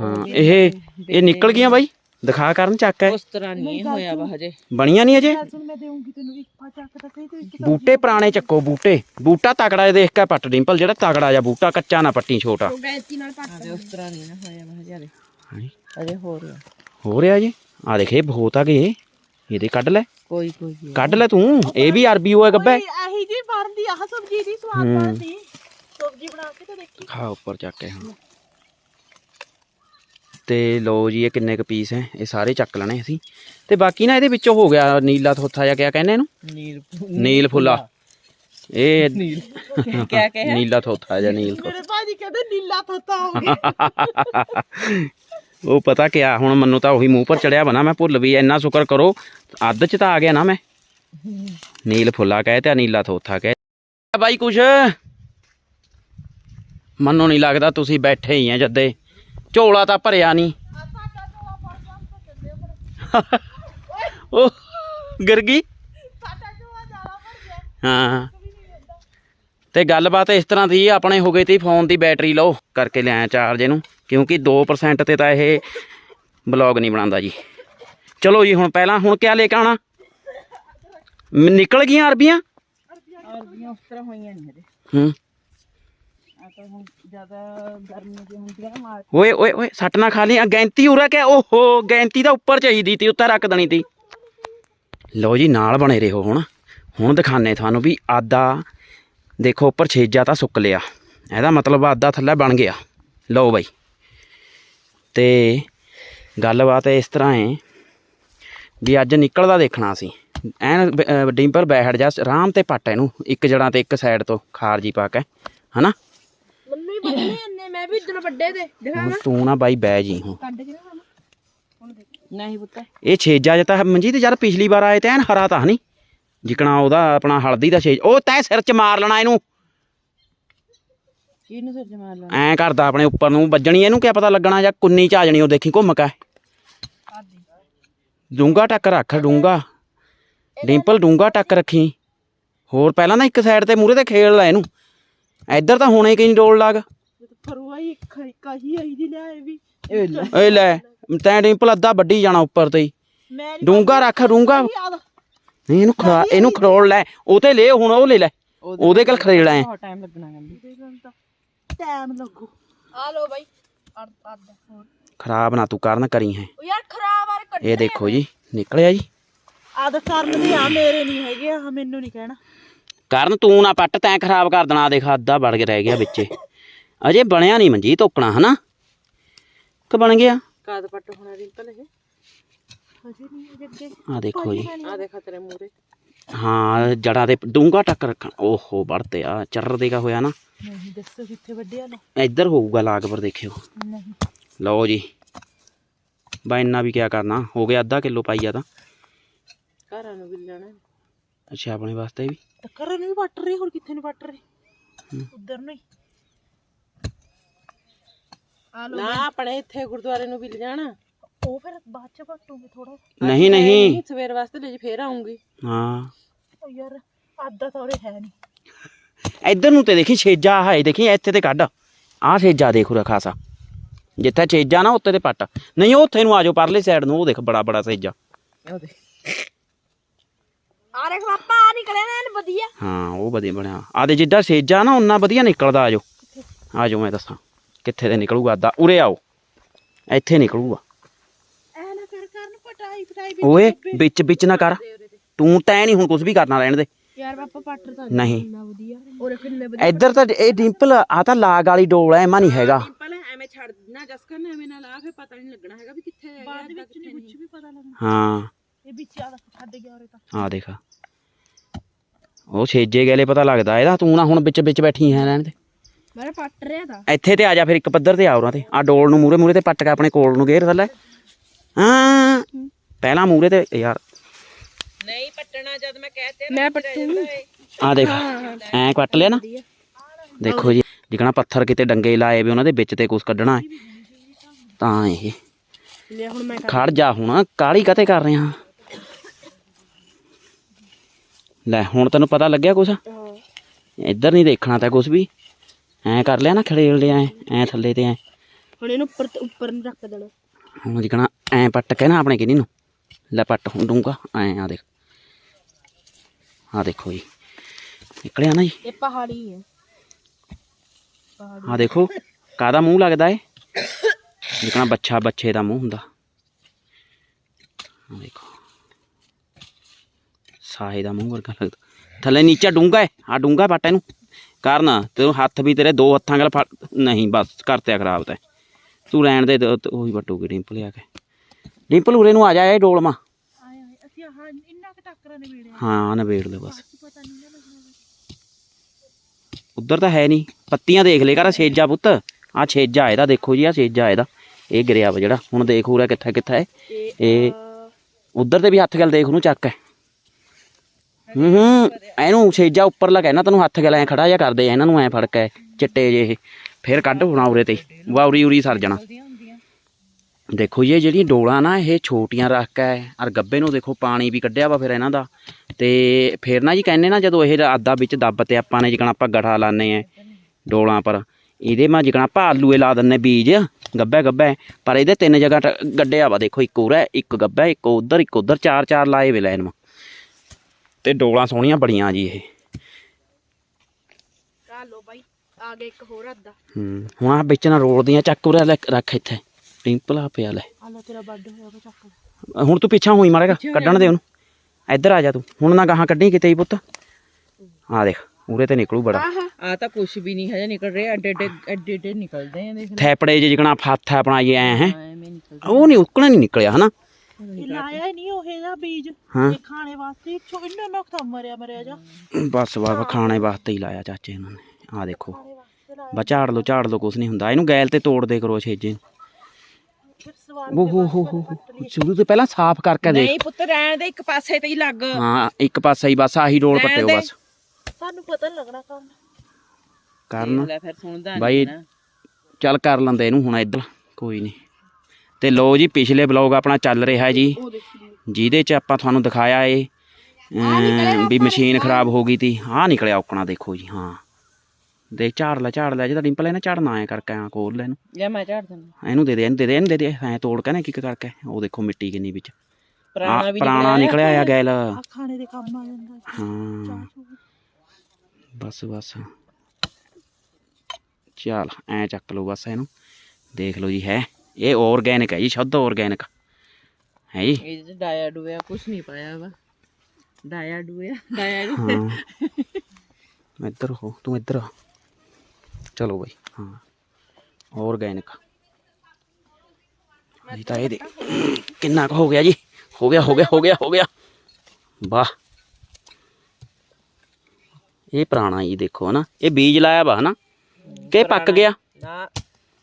B: ਹਾਂ ਇਹ ਇਹ ਨਿਕਲ ਗਈਆਂ ਬਾਈ? ਦਿਖਾ ਕਰਨ ਚੱਕ ਹੈ
C: ਉਸ ਤਰ੍ਹਾਂ ਨਹੀਂ ਹੋਇਆ ਵਾ ਹਜੇ।
B: ਬਣੀਆਂ ਨਹੀਂ ਅਜੇ?
A: ਚੱਲ ਸੁਣ ਮੈਂ ਦੇਉਂਗੀ ਤੈਨੂੰ ਇੱਕ ਪਾ ਚੱਕ ਤਾਂ ਸਹੀ ਤੇ ਇੱਕ
B: ਬੂਟੇ ਪੁਰਾਣੇ ਚੱਕੋ ਬੂਟੇ। ਬੂਟਾ ਤਕੜਾ ਜਿਹਾ ਦੇਖ ਕੇ ਪੱਟ ਡਿੰਪਲ ਜਿਹੜਾ ਤਕੜਾ ਜਿਹਾ ਬੂਟਾ ਕੱਚਾ ਨਾ ਪੱਟੀ ਛੋਟਾ।
A: ਘੰਟੀ ਨਾਲ ਪੱਟ
C: ਹਜੇ ਉਸ ਤਰ੍ਹਾਂ ਨਹੀਂ ਨਾ ਹੋਇਆ ਵਾ ਹਜੇ
B: ਹਾਂਜੀ।
C: ਹਜੇ। ਹੋ ਰਿਹਾ।
B: ਹੋ ਰਿਹਾ ਜੀ? ਆ ਦੇਖ ਬਹੁਤ ਆ ਗਏ। ਇਹਦੇ ਕੱਢ ਲੈ।
C: ਕੋਈ ਕੋਈ।
B: ਕੱਢ ਲੈ ਤੂੰ ਇਹ ਵੀ ਅਰਬੀ ਹੋਏ ਗੱਬੇ।
A: ਆਹੀ ਜੀ ਬਣਦੀ ਆਹ ਸਬਜ਼ੀ ਦੀ ਸਵਾਦ
B: ਹੂੰ।
A: ਬਣਦੀ। ਸਬਜ਼ੀ ਬਣਾ ਕੇ ਤੇ ਦੇਖੀ।
B: ਖਾ ਉੱਪਰ ਚੱਕ ਕੇ ਹਾਂ। ਤੇ ਲੋ ਜੀ ਇਹ ਕਿੰਨੇ ਕ ਪੀਸ ਹੈ ਇਹ ਸਾਰੇ ਚੱਕ ਲੈਣੇ ਅਸੀਂ। ਤੇ ਬਾਕੀ ਨਾ ਇਹਦੇ ਵਿੱਚੋਂ ਹੋ ਗਿਆ ਨੀਲਾ ਥੋਥਾ ਜਿਹਾ ਕਿਆ ਕਹਿੰਦੇ ਇਹਨੂੰ?
C: ਨੀਲ
B: ਨੀਲ ਫੁੱਲਾ। ਇਹ
C: ਨੀਲ। ਕਿਆ ਕਹਿਆ
B: ਨੀਲਾ ਥੋਥਾ ਜਾਂ ਨੀਲ ਥੋਥਾ।
A: ਮੇਰੇ ਭਾਜੀ ਕਹਿੰਦੇ ਨੀਲਾ ਤੋਤਾ ਹੋ ਗਿਆ। [laughs]
B: ਉਹ ਪਤਾ ਕਿਆ ਹੁਣ ਮੈਨੂੰ ਤਾਂ ਉਹੀ ਮੂੰਹ ਪਰ ਚੜਿਆ ਬਣਾ ਮੈਂ ਭੁੱਲ ਵੀ ਇੰਨਾ ਸ਼ੁਕਰ ਕਰੋ ਅੱਧ ਚ ਤਾਂ ਆ ਗਿਆ ਨਾ ਮੈਂ। ਨੀਲ ਫੁੱਲਾ ਕਹੇ ਤੇ ਨੀਲਾ ਥੋਥਾ ਕਹੇ ਬਾਈ ਕੁਛ? ਮੈਨੂੰ ਨਹੀਂ ਲੱਗਦਾ ਤੁਸੀਂ ਬੈਠੇ ਹੀ ਆ ਜੱਦੇ ਝੋਲਾ ਤਾਂ ਭਰਿਆ ਨਹੀਂ। ਉਹ ਗਿਰ ਗਈ ਹਾਂ। ਤੇ ਗੱਲਬਾਤ ਇਸ ਤਰ੍ਹਾਂ ਦੀ ਆਪਣੇ ਹੋ ਗਈ ਤੀ ਫੋਨ ਦੀ ਬੈਟਰੀ ਲਓ ਕਰਕੇ ਲਿਆਇਆ ਚਾਰਜ ਇਹਨੂੰ। ਕਿਉਂਕਿ 2% ਤੇ ਤਾਂ ਇਹ ਬਲੌਗ ਨਹੀਂ ਬਣਾਉਂਦਾ ਜੀ। ਚਲੋ ਜੀ ਹੁਣ ਪਹਿਲਾਂ ਹੁਣ ਕਿਆ ਲੈ ਕੇ ਆਣਾ ਨਿਕਲ ਗਈਆਂ ਅਰਬੀਆਂ?
C: ਅਰਬੀਆਂ ਉਸ ਤਰ੍ਹਾਂ ਹੋਈਆਂ ਨਹੀਂ ਹਜੇ।
B: ਹੂੰ।
A: ਤਾਂ ਹੁਣ ਜ਼ਿਆਦਾ ਗਰਮੀ ਦੀ ਹੁੰਦੀਆਂ ਨਾ ਮਾਰ
B: ਓਏ ਓਏ ਓਏ ਸੱਟ ਨਾ ਖਾ ਲਈ। ਆ ਗੈਂਤੀ ਉਰਾ ਕਿ ਓਹੋ ਗੈਂਤੀ ਦਾ ਉੱਪਰ ਚਾਹੀਦੀ ਤੀ ਉੱਤੇ ਰੱਖ ਦੇਣੀ ਤੀ। ਲਓ ਜੀ ਨਾਲ ਬਣੇ ਰਹੋ ਹੁਣ। ਹੁਣ ਦਿਖਾਣੇ ਤੁਹਾਨੂੰ ਵੀ ਆਦਾ ਦੇਖੋ ਉੱਪਰ ਛੇਜਾ ਤਾਂ ਸੁੱਕ ਲਿਆ। ਇਹਦਾ ਮਤਲਬ ਆਦਾ ਥੱਲੇ ਬਣ ਗਿਆ। ਲਓ ਬਾਈ। ਤੇ ਗੱਲਬਾਤ ਇਸ ਤਰ੍ਹਾਂ ਹੈ ਵੀ ਅੱਜ ਨਿਕਲਦਾ ਦੇਖਣਾ ਸੀ ਐਨ ਬ- ਡਿੰਪਲ ਬੈਠ ਜਾ ਆਰਾਮ ਤੇ ਪੱਟ ਇਹਨੂੰ ਇੱਕ ਜੜਾਂ ਤੇ ਇੱਕ ਸਾਈਡ ਤੋਂ ਖਾਰਜੀ ਪਾ ਕੇ ਹਨਾ?
D: ਮੰਨੂ ਹੀ ਬੱਲੇ ਇੰਨੇ ਮੈਂ ਵੀ ਇਧਰ ਵੱਡੇ ਤੇ
B: ਨਾ। ਬਾਈ ਬਹਿ ਜੀ ਹੁਣ।
A: ਕੱਢ ਕੇ ਨਾ ਹੁਣ ਦੇਖ।
C: ਨਹੀਂ ਪੁੱਤ।
B: ਇਹ ਛੇਜਾ ਜਿਹਾ ਤਾਂ ਮਨਜੀਤ ਯਾਰ ਪਿਛਲੀ ਵਾਰ ਆਏ ਤੇ ਐਨ ਹਰਾ ਤਾਂ ਨਹੀਂ ਜਿਕਣਾ ਉਹਦਾ ਆਪਣਾ ਹਲਦੀ ਦਾ ਛੇਜ ਉਹ ਤੈਂ ਸਿਰ 'ਚ ਮਾਰ ਲੈਣਾ ਇਹਨੂੰ।
C: ਕਿਹਨੂੰ ਸਿਰ ਚ ਮਾਰ ਲਾ
B: ਐਂ ਕਰਦਾ ਆਪਣੇ ਉੱਪਰ ਨੂੰ ਵੱਜਣੀ ਇਹਨੂੰ ਕਿਆ ਪਤਾ ਲੱਗਣਾ ਜਾਂ ਕੁੰਨੀ ਚ ਆ ਜਾਣੀ ਉਹ ਦੇਖੀ ਘੁੰਮ ਕੇ। ਡੂੰਗਾ ਟੱਕ ਰੱਖ ਡੂੰਗਾ ਡਿੰਪਲ ਡੂੰਗਾ ਟੱਕ ਰੱਖੀ। ਹੋਰ ਪਹਿਲਾਂ ਨਾ ਇੱਕ ਸਾਈਡ ਤੇ ਮੂਰੇ ਤੇ ਖੇਲ ਲੈ ਇਹਨੂੰ। ਇੱਧਰ ਤਾਂ ਹੁਣੇ ਕਿ ਨਹੀਂ ਡੋਲ ਲੱਗ।
A: ਫਰੂਆ ਹੀ ਕਹੀ ਆਈ ਦੀ ਲਿਆਏ ਵੀ।
C: ਇਹ ਲੈ
B: ਓਏ ਲੈ। ਤੈਂ ਡਿੰਪਲ ਅੱਧਾ ਵੱਡੀ ਜਾਣਾ ਉੱਪਰ ਤੇ ਹੀ। ਡੂੰਗਾ ਰੱਖ ਡੂੰਗਾ ਨਹੀਂ ਇਹਨੂੰ ਖਰਾ ਇਹਨੂੰ ਖਰੋਲ ਲੈ। ਉਹ ਤੇ ਲੈ ਹੁਣ ਉਹ ਲੈ ਲੈ। ਉਹਦੇ ਕੋਲ ਖਰੇੜ
C: ਬਹੁਤ ਟਾਈਮ ਲੱਗਣਾ ਕਹਿੰਦੀ।
A: ਟਾਈਮ ਲੱਗੂ।
D: ਆ ਲੋ ਬਾਈ।
A: ਅੱਧ ਅੱਧ ਹੋਰ
B: ਖਰਾਬ ਨਾ ਤੂੰ ਕਰਨ ਕਰੀ ਹੈ।
D: ਉਹ ਯਾਰ ਖਰਾਬ ਆ ਕੱਢ
B: ਇਹ ਦੇਖੋ ਜੀ ਨਿਕਲਿਆ ਜੀ।
A: ਆਦ ਕਰਨ ਦੀ ਆ ਮੇਰੇ ਨਹੀਂ ਹੈਗੇ ਆ ਮੈਨੂੰ ਨਹੀਂ ਕਹਿਣਾ।
B: ਕਰਨ ਤੂੰ ਨਾ ਪੱਟ ਤੈਂ ਖਰਾਬ ਕਰ ਦੇਣਾ ਦੇਖ ਅੱਧਾ ਵੜ ਕੇ ਰਹਿ ਗਿਆ ਵਿੱਚੇ। ਅਜੇ ਬਣਿਆ ਨਹੀਂ ਮਨਜੀਤ ਧੋਕਣਾ ਹਨਾ? ਕਿ ਬਣ ਗਿਆ?
C: ਕਾਦ ਪੱਟ ਹੋਣਾ ਰਿੰਪਲ ਇਹ?
A: ਹਜੇ ਨਹੀਂ ਅਜੇ ਅੱਗੇ।
B: ਆ ਦੇਖੋ ਜੀ।
C: ਆ ਦੇਖਾ ਤੇਰੇ ਮੂਰੇ
B: ਹਾਂ ਜੜਾਂ ਤੇ ਡੂੰਗਾ ਟੱਕ ਰੱਖਣ। ਓਹੋ ਵੜਤੇ ਆ ਚਰਰ ਦੇਗਾ ਹੋਇਆ ਨਾ।
A: ਨਹੀਂ ਦੱਸੋ ਕਿੱਥੇ ਵੱਡਿਆ ਲੋ
B: ਇੱਧਰ ਹੋਊਗਾ ਲਾਗ ਪਰ ਦੇਖਿਓ।
A: ਨਹੀਂ।
B: ਲਓ ਜੀ। ਬਾ ਇੰਨਾ ਵੀ ਕਿਆ ਕਰਨਾ? ਹੋ ਗਿਆ ਅੱਧਾ ਕਿਲੋ ਪਾਈਆ ਤਾਂ।
C: ਘਰਾਂ ਨੂੰ ਵੀ ਲੈਣਾ।
B: ਅੱਛਾ ਆਪਣੇ ਵਾਸਤੇ ਵੀ?
A: ਟੱਕਰ ਨੂੰ ਵੀ ਵੱਟ ਰਹੀ ਹੋਰ ਕਿੱਥੇ ਨੂੰ ਵੱਟ ਰਹੀ? ਉਧਰ ਨੂੰ ਹੀ। ਆ ਲੋ
C: ਨਾ ਆਪਣੇ ਇੱਥੇ ਗੁਰਦੁਆਰੇ ਨੂੰ ਵੀ ਲੈ ਜਾਣਾ।
A: ਉਹ ਫਿਰ ਬਾਅਦ ਚ ਵੱਟੂਗੇ ਥੋੜਾ
B: ਨਹੀਂ ਨਹੀਂ।
C: ਸਵੇਰ ਵਾਸਤੇ ਲੈ ਜੀ ਫੇਰ ਆਉਂਗੀ
B: ਹਾਂ।
A: ਉਹ ਯਾਰ ਆਦਾ ਤਾਂ ਉਰੇ ਹੈ ਨਹੀਂ
B: ਇੱਧਰ ਨੂੰ ਤੇ ਦੇਖੀ ਛੇਜਾ ਹੈ ਦੇਖੀ ਇੱਥੇ ਤੇ ਕੱਢ। ਆਹ ਛੇਜਾ ਦੇਖ ਉਰਾ ਖਾਸਾ। ਜਿੱਥੇ ਛੇਜਾ ਨਾ ਉੱਤੇ ਤੇ ਪੱਟ। ਨਹੀਂ ਉਹ ਉੱਥੇ ਨੂੰ ਆ ਜਾਓ ਪਰਲੇ ਸਾਈਡ ਨੂੰ ਉਹ ਦੇਖ ਬੜਾ ਬੜਾ ਛੇਜਾ।
C: ਉਹਦੇ
D: ਆ ਦੇਖ ਪਾਪਾ ਆ ਨਿਕਲੇ ਨਾ ਵਧੀਆ।
B: ਹਾਂ ਉਹ ਵਧੀਆ ਬਣਿਆ। ਆ ਦੇ ਜਿੱਦਾਂ ਛੇਜਾ ਨਾ ਉਨਾ ਵਧੀਆ ਨਿਕਲਦਾ ਆ ਜਾਓ। ਆ ਜਾਓ ਮੈਂ ਦੱਸਾਂ ਕਿੱਥੇ ਤੇ ਨਿਕਲੂਗਾ ਅੱਧਾ। ਉਰੇ ਆਓ। ਇੱਥੇ ਨਿਕਲੂਗਾ।
A: ਐ ਨਾ ਕਰ ਕਰਨ ਪਟਾਈ ਪਟਾਈ
B: ਓਏ ਵਿੱਚ ਵਿੱਚ ਨਾ ਕਰ। ਤੂੰ। ਤੈਂ ਨਹੀਂ ਹੁਣ ਕੁਝ ਵੀ ਕਰਨਾ ਰਹਿਣ ਦੇ।
D: ਯਾਰ ਪਾਪਾ ਪੱਟ ਤਾਂ
B: ਨਹੀਂ
D: ਇੰਨਾ ਵਧੀਆ। ਔਰ ਕਿੰਨੇ
B: ਇੱਧਰ ਤਾਂ ਇਹ ਡਿੰਪਲ ਆ ਤਾਂ ਲਾਗ ਵਾਲੀ ਡੋਲ ਐ ਮਾ ਨਹੀਂ ਹੈਗਾ।
C: ਐਵੇਂ ਛੱਡ ਨਾ ਜਸ ਕਰਨਾ ਐਵੇਂ ਨਾਲ ਆ ਫੇਰ ਪਤਾ ਨਹੀਂ ਲੱਗਣਾ ਹੈਗਾ ਵੀ ਕਿੱਥੇ ਹੈ
A: ਬਾਅਦ ਵਿੱਚ ਨਹੀਂ ਕੁਝ ਵੀ ਪਤਾ ਲੱਗਣਾ।
B: ਹਾਂ।
A: ਇਹ ਵਿੱਚ ਆ ਛੱਡ ਗਿਆ ਉਰੇ ਤਾਂ।
B: ਆ ਦੇਖ। ਉਹ ਛੇਜੇ ਗੇਲੇ ਪਤਾ ਲੱਗਦਾ ਇਹਦਾ ਤੂੰ ਨਾ ਹੁਣ ਵਿੱਚ ਵਿੱਚ ਬੈਠੀ ਹੈ ਰਹਿਣ ਦੇ।
D: ਮੈਂ ਪੱਟ ਰਿਹਾ ਤਾਂ।
B: ਇੱਥੇ ਤੇ ਆ ਜਾ ਫਿਰ ਇੱਕ ਪੱਧਰ ਤੇ ਆ ਤੇ। ਆ ਡੋਲ ਨੂੰ ਮੂਰੇ ਮੂਰੇ ਤੇ ਪੱਟ ਕੇ ਆਪਣੇ ਕੋਲ ਨੂੰ ਗੇਰ ਥੱਲੇ। ਹਾਂ। ਪਹਿਲਾਂ ਮੂਰੇ ਤੇ ਯਾਰ।
C: ਨਹੀਂ ਪੱਟਣਾ ਜਦ ਮੈਂ ਕਹਤੇ
D: ਮੈਂ ਪੱਟੂ
B: ਆ ਦੇਖ। ਐ ਕੱਟ ਲਿਆ ਨਾ। ਦੇਖੋ ਜੀ ਜਿਕਣਾ ਪੱਥਰ ਕਿਤੇ ਡੰਗੇ ਲਾਏ ਵੀ ਉਹਨਾਂ ਦੇ ਵਿੱਚ ਤੇ ਕੁਝ ਕੱਢਣਾ ਹੈ। ਤਾਂ ਇਹ।
D: ਲੈ ਹੁਣ ਮੈਂ
B: ਖੜ ਜਾ ਹੁਣ ਕਾਲੀ ਕਤੇ ਕਰ ਰਿਹਾ? ਲੈ ਹੁਣ ਤੈਨੂੰ ਪਤਾ ਲੱਗਿਆ ਕੁਛ? ਇੱਧਰ ਨਹੀਂ ਦੇਖਣਾ ਤਾਂ ਕੁਛ ਵੀ। ਐ ਕਰ ਲਿਆ ਨਾ ਖੜੇਲ ਲਿਆ ਐ ਐ ਥੱਲੇ ਤੇ ਐ।
D: ਹੁਣ ਇਹਨੂੰ ਉੱਪਰ ਉੱਪਰ ਨੂੰ ਰੱਖ ਦੇਣਾ।
B: ਹੁਣ ਜਿਕਣਾ ਐ ਪੱਟ ਕੇ ਨਾ ਆਪਣੇ ਕਿਨੀ ਨੂੰ। ਲੈ ਪੱਟ ਹੁਣ ਡੂੰਗਾ ਐ ਆ ਦੇਖ। ਆ ਦੇਖੋ ਜੀ। ਨਿਕਲਿਆ ਨਾ ਜੀ।
D: ਇਹ ਪਹਾੜੀ ਹੈ।
B: ਆ ਦੇਖੋ ਕਾਦਾ ਮੂੰਹ ਲੱਗਦਾ ਏ? ਜਿਕਣਾ ਬੱਚਾ ਬੱਚੇ ਦਾ ਮੂੰਹ ਹੁੰਦਾ। ਆ ਦੇਖੋ। ਸਾਹੇ ਦਾ ਮੂੰਹ ਵਰਗਾ ਲੱਗਦਾ। ਥੱਲੇ ਨੀਚੇ ਡੂੰਗਾ ਏ। ਆ ਡੂੰਗਾ ਪੱਟ ਇਹਨੂੰ। ਕਰਨ ਤੈਨੂੰ ਹੱਥ ਵੀ ਤੇਰੇ ਦੋ ਹੱਥਾਂ ਨਾਲ ਫੜ ਨਹੀਂ ਬਸ ਕਰਤਿਆ ਖਰਾਬ ਤੈ। ਤੂੰ ਰਹਿਣ ਦੇ ਤੇ ਉਹੀ ਵੱਟੂਗੀ ਡਿੰਪਲ ਆ ਕੇ। ਡਿੰਪਲ ਉਰੇ ਨੂੰ ਆ ਜਾ ਇਹ ਡੋਲ ਮਾ
A: ਆਏ ਆਏ ਅਸੀਂ ਹਾਂ ਇੰਨਾ ਕੁ ਟੱਕਰਾਂ ਨੇ ਵੇੜਿਆ।
B: ਹਾਂ ਨਵੇੜ ਲੈ ਬਸ।
A: ਪਤਾ ਨਹੀਂ ਨਾ ਲੱਗਣਾ
B: ਉੱਧਰ ਤਾਂ ਹੈ ਨਹੀਂ। ਪੱਤੀਆਂ ਦੇਖ ਲੈ ਕਰ ਛੇਜਾ ਪੁੱਤ। ਆ ਛੇਜਾ ਇਹਦਾ ਦੇਖੋ ਜੀ ਆ ਛੇਜਾ ਇਹਦਾ। ਇਹ ਗਿਰਿਆ ਵਾ ਜਿਹੜਾ। ਹੁਣ ਦੇਖ ਉਰਾ ਕਿੱਥੇ ਕਿੱਥੇ ਹੈ। ਇਹ ਉੱਧਰ ਤੇ ਵੀ ਹੱਥ ਗੱਲ ਦੇਖ ਉਹਨੂੰ ਚੱਕ। ਹੂੰ ਹੂੰ। ਇਹਨੂੰ ਛੇਜਾ ਉੱਪਰ ਲਾ ਕਹਿਣਾ ਤੈਨੂੰ ਹੱਥ ਗੱਲ ਐ ਖੜਾ ਜਿਹਾ ਕਰਦੇ ਆ। ਇਹਨਾਂ ਨੂੰ ਐ ਫੜ ਕੇ ਚਿੱਟੇ ਜੇ ਇਹ ਫੇਰ ਕੱਢ ਹੋਣਾ ਉਰੇ ਤੇ। ਵਾਉਰੀ ਉਰੀ ਸਰ ਜਾਣਾ। ਦੇਖੋ ਇਹ ਜਿਹੜੀਆਂ ਡੋਲਾਂ ਨਾ ਇਹ ਛੋਟੀਆਂ ਰੱਖ ਕੇ ਔਰ ਗੱਬੇ ਨੂੰ ਦੇਖੋ ਪਾਣੀ ਵੀ ਕੱਢਿਆ ਵਾ ਫਿਰ ਇਹਨਾਂ ਦਾ। ਤੇ ਫਿਰ ਨਾ ਜੀ ਕਹਿੰਨੇ ਨਾ ਜਦੋਂ ਇਹ ਆਦਾ ਵਿੱਚ ਦੱਬ ਤੇ ਆਪਾਂ ਨੇ ਜਿਕਣ ਆਪਾਂ ਗਠਾ ਲਾਣੇ ਆ ਡੋਲਾਂ ਪਰ ਇਹਦੇ ਮਾ ਜਿਕਣ ਆਪਾਂ ਆਲੂਏ ਲਾ ਦਿੰਨੇ ਬੀਜ ਗੱਬੇ ਗੱਬੇ ਪਰ ਇਹਦੇ ਤਿੰਨ ਜਗ੍ਹਾ ਗੱਡਿਆ ਵਾ ਦੇਖੋ ਇੱਕ ਉਰੇ ਇੱਕ ਗੱਬੇ ਇੱਕ ਉਧਰ ਇੱਕ ਉਧਰ ਚਾਰ ਚਾਰ ਲਾਏ ਵੇ ਲੈਣ ਮਾ। ਤੇ ਡੋਲਾਂ ਸੋਹਣੀਆਂ ਬੜੀਆਂ ਜੀ ਇਹ।
D: ਆ ਲੋ ਬਾਈ ਆ ਗਿਆ ਇੱਕ ਹੋਰ ਅੱਧਾ।
B: ਹੂੰ ਹੁਣ ਆ ਵਿੱਚ ਨਾ ਰੋਲਦੀਆਂ ਚੱਕ ਉਰੇ ਲੈ ਰੱਖ ਇੱਥੇ। ਪਿੰਪਲ ਆ ਪਿਆ ਲੈ।
A: ਆ ਲੈ ਤੇਰਾ ਬੱਡ ਹੋਇਆ ਵਾ ਚੱਕ। ਲੈ।
B: ਹੁਣ ਤੂੰ ਪਿੱਛਾ ਹੋਈ ਮਾਰੇਗਾ ਕੱਢਣ ਦੇ ਉਹਨੂੰ। ਇੱਧਰ ਆ ਜਾ ਤੂੰ। ਹੁਣ ਨਾ ਗਾਹਾਂ ਕੱਢੀ ਕਿਤੇ ਹੀ ਪੁੱਤ। ਆ ਦੇਖ ਉਰੇ ਤੇ ਨਿਕਲੂ ਬੜਾ।
C: ਆ ਤਾਂ ਕੁਝ ਵੀ ਨਹੀਂ ਹਜੇ ਨਿਕਲ ਰਿਹਾ ਐਡੇ ਐਡੇ ਐਡੇ ਐਡੇ ਨਿਕਲਦੇ ਆ ਦੇਖ ਲੈ।
B: ਥੈਪੜੇ ਜੇ ਜਿਕਣਾ ਫੱਥ ਆਪਣਾ ਇਹ ਐ ਹੈ।
C: ਐਵੇਂ ਨਿਕਲ
B: ਉਹ ਨਹੀਂ ਉਕਣਾ ਨਹੀਂ ਨਿਕਲਿਆ ਹਨਾ?
A: ਇਹ ਲਾਇਆ ਹੀ ਨਹੀਂ ਉਹ ਇਹਦਾ ਬੀਜ।
B: ਹਾਂ।
A: ਇਹ ਖਾਣੇ ਵਾਸਤੇ ਛੋ ਇੰਨਾ ਨਾ ਤਾਂ ਮਰਿਆ ਮਰਿਆ ਜਾ।
B: ਬਸ ਬਸ ਖਾਣੇ ਵਾਸਤੇ ਹੀ ਲਾਇਆ ਚਾਚੇ ਇਹਨਾਂ ਨੇ। ਆ ਦੇਖੋ। ਬਾ ਝਾੜ ਲੋ ਝਾੜ ਲੋ ਕੁਛ ਨਹੀਂ ਹੁੰਦਾ। ਇਹਨੂੰ ਗੈਲ ਤੇ ਤੋੜ ਦੇ ਕਰੋ ਛੇਜੇ ਨੂੰ।
A: ਸਵਾਰ
B: ਉਹ ਹੋ ਹੋ ਹੋ ਹੋ। ਸ਼ੁਰੂ ਤੋਂ ਪਹਿਲਾਂ ਸਾਫ਼ ਕਰਕੇ ਦੇਖ।
C: ਨਹੀਂ ਪੁੱਤ ਰਹਿਣ ਦੇ ਇੱਕ ਪਾਸੇ ਤੇ ਹੀ ਲੱਗ।
B: ਹਾਂ ਇੱਕ ਪਾਸਾ ਹੀ ਬਸ ਆਹੀ ਰੋਲ
C: ਰਹਿਣ
B: ਪੱਟਿਓ
C: ਦੇ।
B: ਬਸ।
A: ਸਾਨੂੰ ਪਤਾ ਨੀ ਲੱਗਣਾ ਕੰਮ।
B: ਕਰਨ।
C: ਲੈ ਫਿਰ ਸੁਣਦਾ
B: ਬਾਈ ਚੱਲ ਕਰ ਲੈਂਦੇ ਇਹਨੂੰ ਹੁਣ ਇੱਧਰ। ਕੋਈ ਨਹੀਂ ਤੇ ਲੋ ਜੀ ਪਿਛਲੇ ਬਲੌਗ ਆਪਣਾ ਚੱਲ ਰਿਹਾ ਹੈ ਜੀ ਜਿਹਦੇ ਚ ਆਪਾਂ ਤੁਹਾਨੂੰ ਦਿਖਾਇਆ ਏ ਅਮ, ਵੀ ਮਸ਼ੀਨ ਖਰਾਬ ਹੋ ਗਈ ਤੀ। ਆਹ ਨਿਕਲਿਆ ਔਕਣਾ ਦੇਖੋ ਜੀ ਹਾਂ। ਦੇਖ ਝਾੜ ਲੈ ਝਾੜ ਲੈ ਜਿਹਦਾ ਡਿੰਪਲ ਇਹਨੇ ਝਾੜਨਾ ਐ ਕਰਕੇ ਆ ਕੋਲ ਲੈ ਇਹਨੂੰ।
C: ਜਾਂ ਮੈਂ ਝਾੜ ਦਿੰਦਾ।
B: ਇਹਨੂੰ ਦੇ ਦੇ ਇਹਨੂੰ ਦੇ ਦੇ ਇਹਨੂੰ ਦੇ ਦੇ ਐ ਤੋੜ ਕੇ ਨਾ ਕਿੱਕ ਕਰਕੇ। ਉਹ ਦੇਖੋ ਮਿੱਟੀ ਕਿੰਨੀ ਵਿੱਚ।
C: ਪੁਰਾਣਾ ਵੀ
B: ਪੁਰਾਣਾ ਨਿਕਲਿਆ ਆ ਗੈਲ।
A: ਆ ਖਾਣੇ ਦੇ ਕੰਮ ਆ ਜਾਂਦਾ।
B: ਹਾਂ। ਬਸ ਬਸ। ਚੱਲ ਐ ਚੱਕ ਲਓ ਬਸ ਇਹਨੂੰ। ਦੇਖ ਲਓ ਜੀ ਹੈ। ਇਹ ਆਰਗੈਨਿਕ ਹੈ ਜੀ ਸ਼ੁੱਧ ਆਰਗੈਨਿਕ ਹੈ ਜੀ।
C: ਇਹਦੇ ਚ ਡਾਇਆ ਡੂਇਆ ਕੁਝ ਨਹੀਂ ਪਾਇਆ ਵਾ। ਡਾਇਆ ਡੂਇਆ ਡਾਇਆ।
B: ਇੱਧਰ ਹੋ ਤੂੰ ਇੱਧਰ ਆ। ਚਲੋ ਬਈ ਹਾਂ। ਆਰਗੈਨਿਕ ਜੀ ਤਾਂ ਇਹ ਦੇ ਕਿੰਨਾ ਕੁ ਹੋ ਗਿਆ ਜੀ। ਹੋ ਗਿਆ ਹੋ ਗਿਆ ਹੋ ਗਿਆ ਹੋ ਗਿਆ। ਵਾਹ। ਇਹ ਪੁਰਾਣਾ ਜੀ ਦੇਖੋ ਹਨਾ ਇਹ ਬੀਜ ਲਾਇਆ ਵਾ ਹਨਾ। ਕਿ ਪੱਕ ਗਿਆ?
C: ਨਾ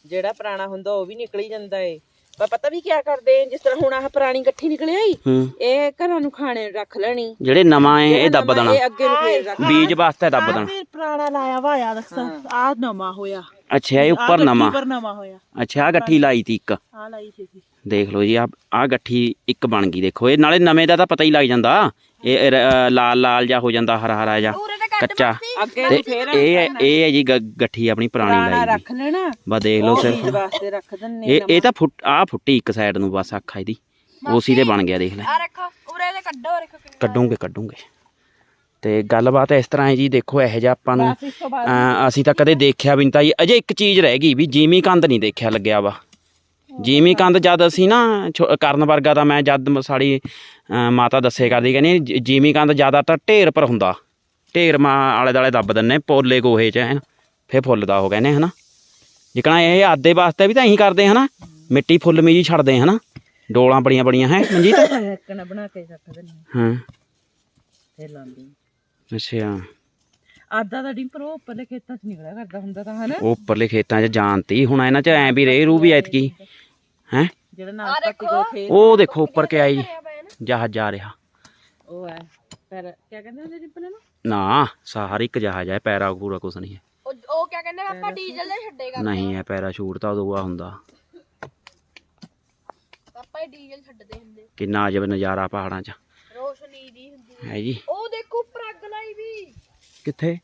C: ਜਿਹੜਾ ਪੁਰਾਣਾ ਹੁੰਦਾ ਉਹ ਵੀ ਨਿਕਲ ਹੀ ਜਾਂਦਾ ਏ। ਪਰ ਪਤਾ ਵੀ ਕਿਆ ਕਰਦੇ ਜਿਸ ਤਰ੍ਹਾਂ ਹੁਣ ਆਹ ਪੁਰਾਣੀ ਇਕੱਠੀ ਨਿਕਲਿਆ
B: ਹੂੰ।
C: ਇਹ ਘਰਾਂ ਨੂੰ ਖਾਣੇ ਨੂੰ ਰੱਖ ਲੈਣੀ।
B: ਜਿਹੜੇ ਨਵਾਂ ਹੈ ਇਹ ਦੱਬ ਦੇਣਾ।
C: ਇਹ ਅੱਗੇ ਨੂੰ ਫੇਰ ਰੱਖ
B: ਬੀਜ ਵਾਸਤੇ ਦੱਬ ਦੇਣਾ।
A: ਫਿਰ ਪੁਰਾਣਾ ਲਾਇਆ ਵਾ ਆ ਦੱਸ। ਆ ਨਵਾਂ ਹੋਇਆ।
B: ਅੱਛਾ ਇਹ ਉੱਪਰ ਨਵਾਂ।
A: ਪਰ ਨਵਾਂ ਹੋਇਆ।
B: ਅੱਛਾ ਆ ਗੱਠੀ ਲਾਈ ਤੀ ਇੱਕ।
A: ਆ ਲਾਈ ਸੀ। ਜੀ
B: ਦੇਖ ਲਓ ਜੀ ਆ ਆ ਗੱਠੀ ਇੱਕ ਬਣ ਗਈ ਦੇਖੋ। ਇਹ ਨਾਲੇ ਨਵੇਂ ਦਾ ਤਾਂ ਪਤਾ ਹੀ ਲੱਗ ਜਾਂਦਾ। ਇਹ ਰ- ਲਾਲ ਲਾਲ ਜਿਹਾ ਹੋ ਜਾਂਦਾ ਹਰਾ ਹਰਾ ਜਿਹਾ ਕੱਚਾ।
C: ਅੱਗੇ
B: ਤੇ
C: ਨੂੰ ਫੇਰ
B: ਇਹ ਹੈ ਇਹ ਹੈ ਜੀ ਗ- ਗੱਠੀ ਆਪਣੀ ਪੁਰਾਣੀ ਲਾਈ
C: ਰੱਖ ਲੈਣਾ।
B: ਦੀ ਬਸ ਦੇਖ ਲਓ
C: ਵਾਸਤੇ ਰੱਖ ਦਿੰਨੇ
B: ਇਹ ਇਹ ਤਾਂ ਫੁੱਟ ਆ ਫੁੱਟੀ ਇੱਕ ਸਾਈਡ ਨੂੰ ਬਸ ਅੱਖਾਂ ਇਹਦੀ। ਉਸੀ ਦੇ ਬਣ ਗਿਆ ਦੇਖ ਲੈ।
D: ਆ ਰੱਖੋ ਉਰੇ ਦੇ ਕੱਢੋ ਰੱਖੋ
B: ਕੱਢੂਗੇ ਕੱਢੂਗੇ। ਤੇ ਗੱਲਬਾਤ ਇਸ ਤਰ੍ਹਾਂ ਹੈ ਜੀ ਦੇਖੋ ਇਹੋ ਜਿਹਾ ਆਪਾਂ ਨੂੰ
C: ਬਸ ਇਸ ਤੋਂ ਬਾਅਦ
B: ਅਮ ਅਸੀਂ ਤਾਂ ਕਦੇ ਦੇਖਿਆ ਵੀ ਨਹੀਂ। ਤਾਂ ਜੀ ਅਜੇ ਇੱਕ ਚੀਜ਼ ਰਹਿ ਗਈ ਵੀ ਜੀਮੀ ਕੰਦ ਨਹੀਂ ਦੇਖਿਆ ਲੱਗਿਆ ਵਾ। ਜੀਮੀ ਕੰਦ ਜਦ ਅਸੀਂ ਨਾ ਛੋ- ਕਰਨ ਵਰਗਾ ਤਾਂ ਮੈਂ ਜਦ ਮ- ਸਾਡੀ ਮਾਤਾ ਦੱਸੇ ਕਰਦੀ ਕਹਿੰਦੀ ਜ- ਜੀਮੀ ਕੰਦ ਜ਼ਿਆਦਾਤਰ ਢੇਰ ਪਰ ਹੁੰਦਾ। ਢੇਰ ਮਾ ਆਲੇ ਦਾਲੇ ਦੱਬ ਦਿੰਨੇ ਪੋਲੇ ਗੋਹੇ ਚ ਐਨ ਫੇ ਫੁੱਲਦਾ ਉਹ ਕਹਿੰਦੇ ਹਨਾ? ਜਿਕਣਾ ਇਹ ਆਦੇ ਵਾਸਤੇ ਵੀ ਤਾਂ ਇਹੀ ਕਰਦੇ ਹਨਾ? ਮਿੱਟੀ ਫੁੱਲ ਮੀਜੀ ਛੱਡਦੇ ਹਨਾ? ਡੋਲਾਂ ਬੜੀਆਂ ਬੜੀਆਂ ਹੈ ਮਨਜੀਤ? [laughs]
C: ਰੱਖਣਾ ਬਣਾ ਕੇ ਰੱਖ ਦਿੰਨੇ
B: ਹਾਂ।
C: ਫੇਰ ਲਾਉਂਦੇ
B: ਅੱਛਾ।
C: ਆਦਾ ਦਾ ਡਿੰਪਰ ਉਹ ਉੱਪਰਲੇ ਖੇਤਾਂ 'ਚ ਨਿਕਲਿਆ ਕਰਦਾ ਹੁੰਦਾ ਤਾਂ ਹਨਾ?
B: ਉਹ ਉੱਪਰਲੇ ਖੇਤਾਂ 'ਚ ਜਾਣਤੀ ਹੁਣ ਇਹਨਾਂ 'ਚ ਐ ਵੀ ਰੇ ਰੂ ਵੀ ਐਤਕੀ। ਹੈ?
C: ਜਿਹੜਾ ਨਾਸਪਾਤੀ ਕੋ ਖੇਤ
B: ਉਹ ਦੇਖੋ ਉੱਪਰ ਕਿਆ ਹੈ ਜੀ ਜਹਾਜ਼ ਜਾ ਰਿਹਾ।
C: ਉਹ ਹੈ। ਪਰ ਕਿਆ ਕਹਿੰਦੇ ਹੁੰਦੇ ਡਿੰਪਰ ਨੂੰ?
B: ਨਾ ਸਾਰ ਇੱਕ ਜਹਾਜ਼ ਹੈ ਪੈਰਾ ਪੂਰਾ ਕੁਛ ਨਹੀਂ ਹੈ।
D: ਉਹ ਉਹ ਕਿਆ ਕਹਿੰਦੇ ਆਪਾਂ ਡੀਜ਼ਲ ਦੇ ਛੱਡੇਗਾ
B: ਨਹੀਂ ਹੈ ਪੈਰਾਸ਼ੂਟ ਤਾਂ ਉਦੋਂ ਆ ਹੁੰਦਾ।
D: ਆਪਾਂ ਹੀ ਡੀਜ਼ਲ ਛੱਡਦੇ ਹੁੰਦੇ
B: ਕਿੰਨਾ ਅਜਬ ਨਜ਼ਾਰਾ ਪਹਾੜਾਂ 'ਚ।
D: ਰੋਸ਼ਨੀ ਦੀ ਹੁੰਦੀ
B: ਹੈ ਜੀ।
D: ਉਹ ਦੇਖੋ ਉੱਪਰ ਅੱਗ ਲਾਈ ਵੀ।
B: ਕਿੱਥੇ?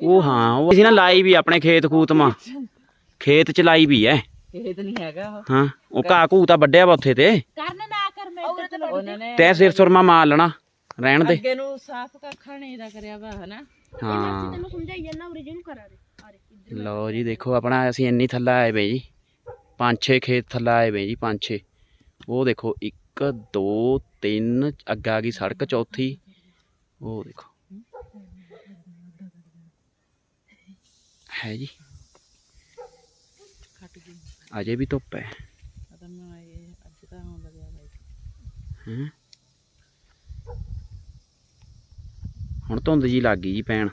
B: ਉਹ ਹਾਂ ਉਹ ਅਸੀਂ ਨਾ ਲਾਈ ਵੀ ਆਪਣੇ ਖੇਤ ਖੂਤ ਮਾ। ਖੇਤ 'ਚ ਲਾਈ ਵੀ ਐ
C: ਖੇਤ ਨਹੀਂ ਹੈਗਾ ਉਹ।
B: ਹਾਂ ਉਹ ਘਾਹ ਘੂ ਤਾਂ ਵੱਡਿਆ ਵਾ ਉੱਥੇ ਤੇ।
A: ਕਰਨ ਨਾ ਕਰ ਮੈਂ ਇੱਧਰ ਚਲਾ
C: ਉਹਨਾਂ ਨੇ
B: ਤੈ ਸਿਰ ਸੁਰਮਾ ਮਾਰ ਲੈਣਾ ਰਹਿਣ ਦੇ।
C: ਅੱਗੇ ਨੂੰ ਸਾਫ਼ ਕੱਖਾਂ ਨੇ ਇਹਦਾ ਕਰਿਆ ਵਾ ਹਨਾ।
B: ਹਾਂ।
D: ਤੈਨੂੰ ਸਮਝਾਈ ਜਾਂਦਾ ਉਰੇ ਜਿਹਨੂੰ ਕਰਾ ਦੇ। ਆਰੇ
B: ਲਓ ਜੀ ਦੇਖੋ ਆਪਣਾ ਅਸੀਂ ਇੰਨੀ ਥੱਲੇ ਆਏ ਵੇ ਜੀ। ਪੰਜ ਛੇ ਖੇਤ ਥੱਲੇ ਆਏ ਵੇ ਜੀ ਪੰਜ ਛੇ। ਉਹ ਦੇਖੋ 1 2 3 ਅੱਗਾ ਆ ਗਈ ਸੜਕ ਚੌਥੀ। ਉਹ ਦੇਖੋ। ਹੈ ਜੀ। ਅਜੇ ਵੀ ਧੁੱਪ ਹੈ।
C: ਪਤਾ ਮੈਂ ਇਹ ਅੱਜ ਤਾਂ ਆਉਣ ਲੱਗਿਆ ਬਾਈ
B: ਹੈਂ? ਹੁਣ ਧੁੰਦ ਜੀ ਲੱਗ ਗਈ ਜੀ ਪੈਣ।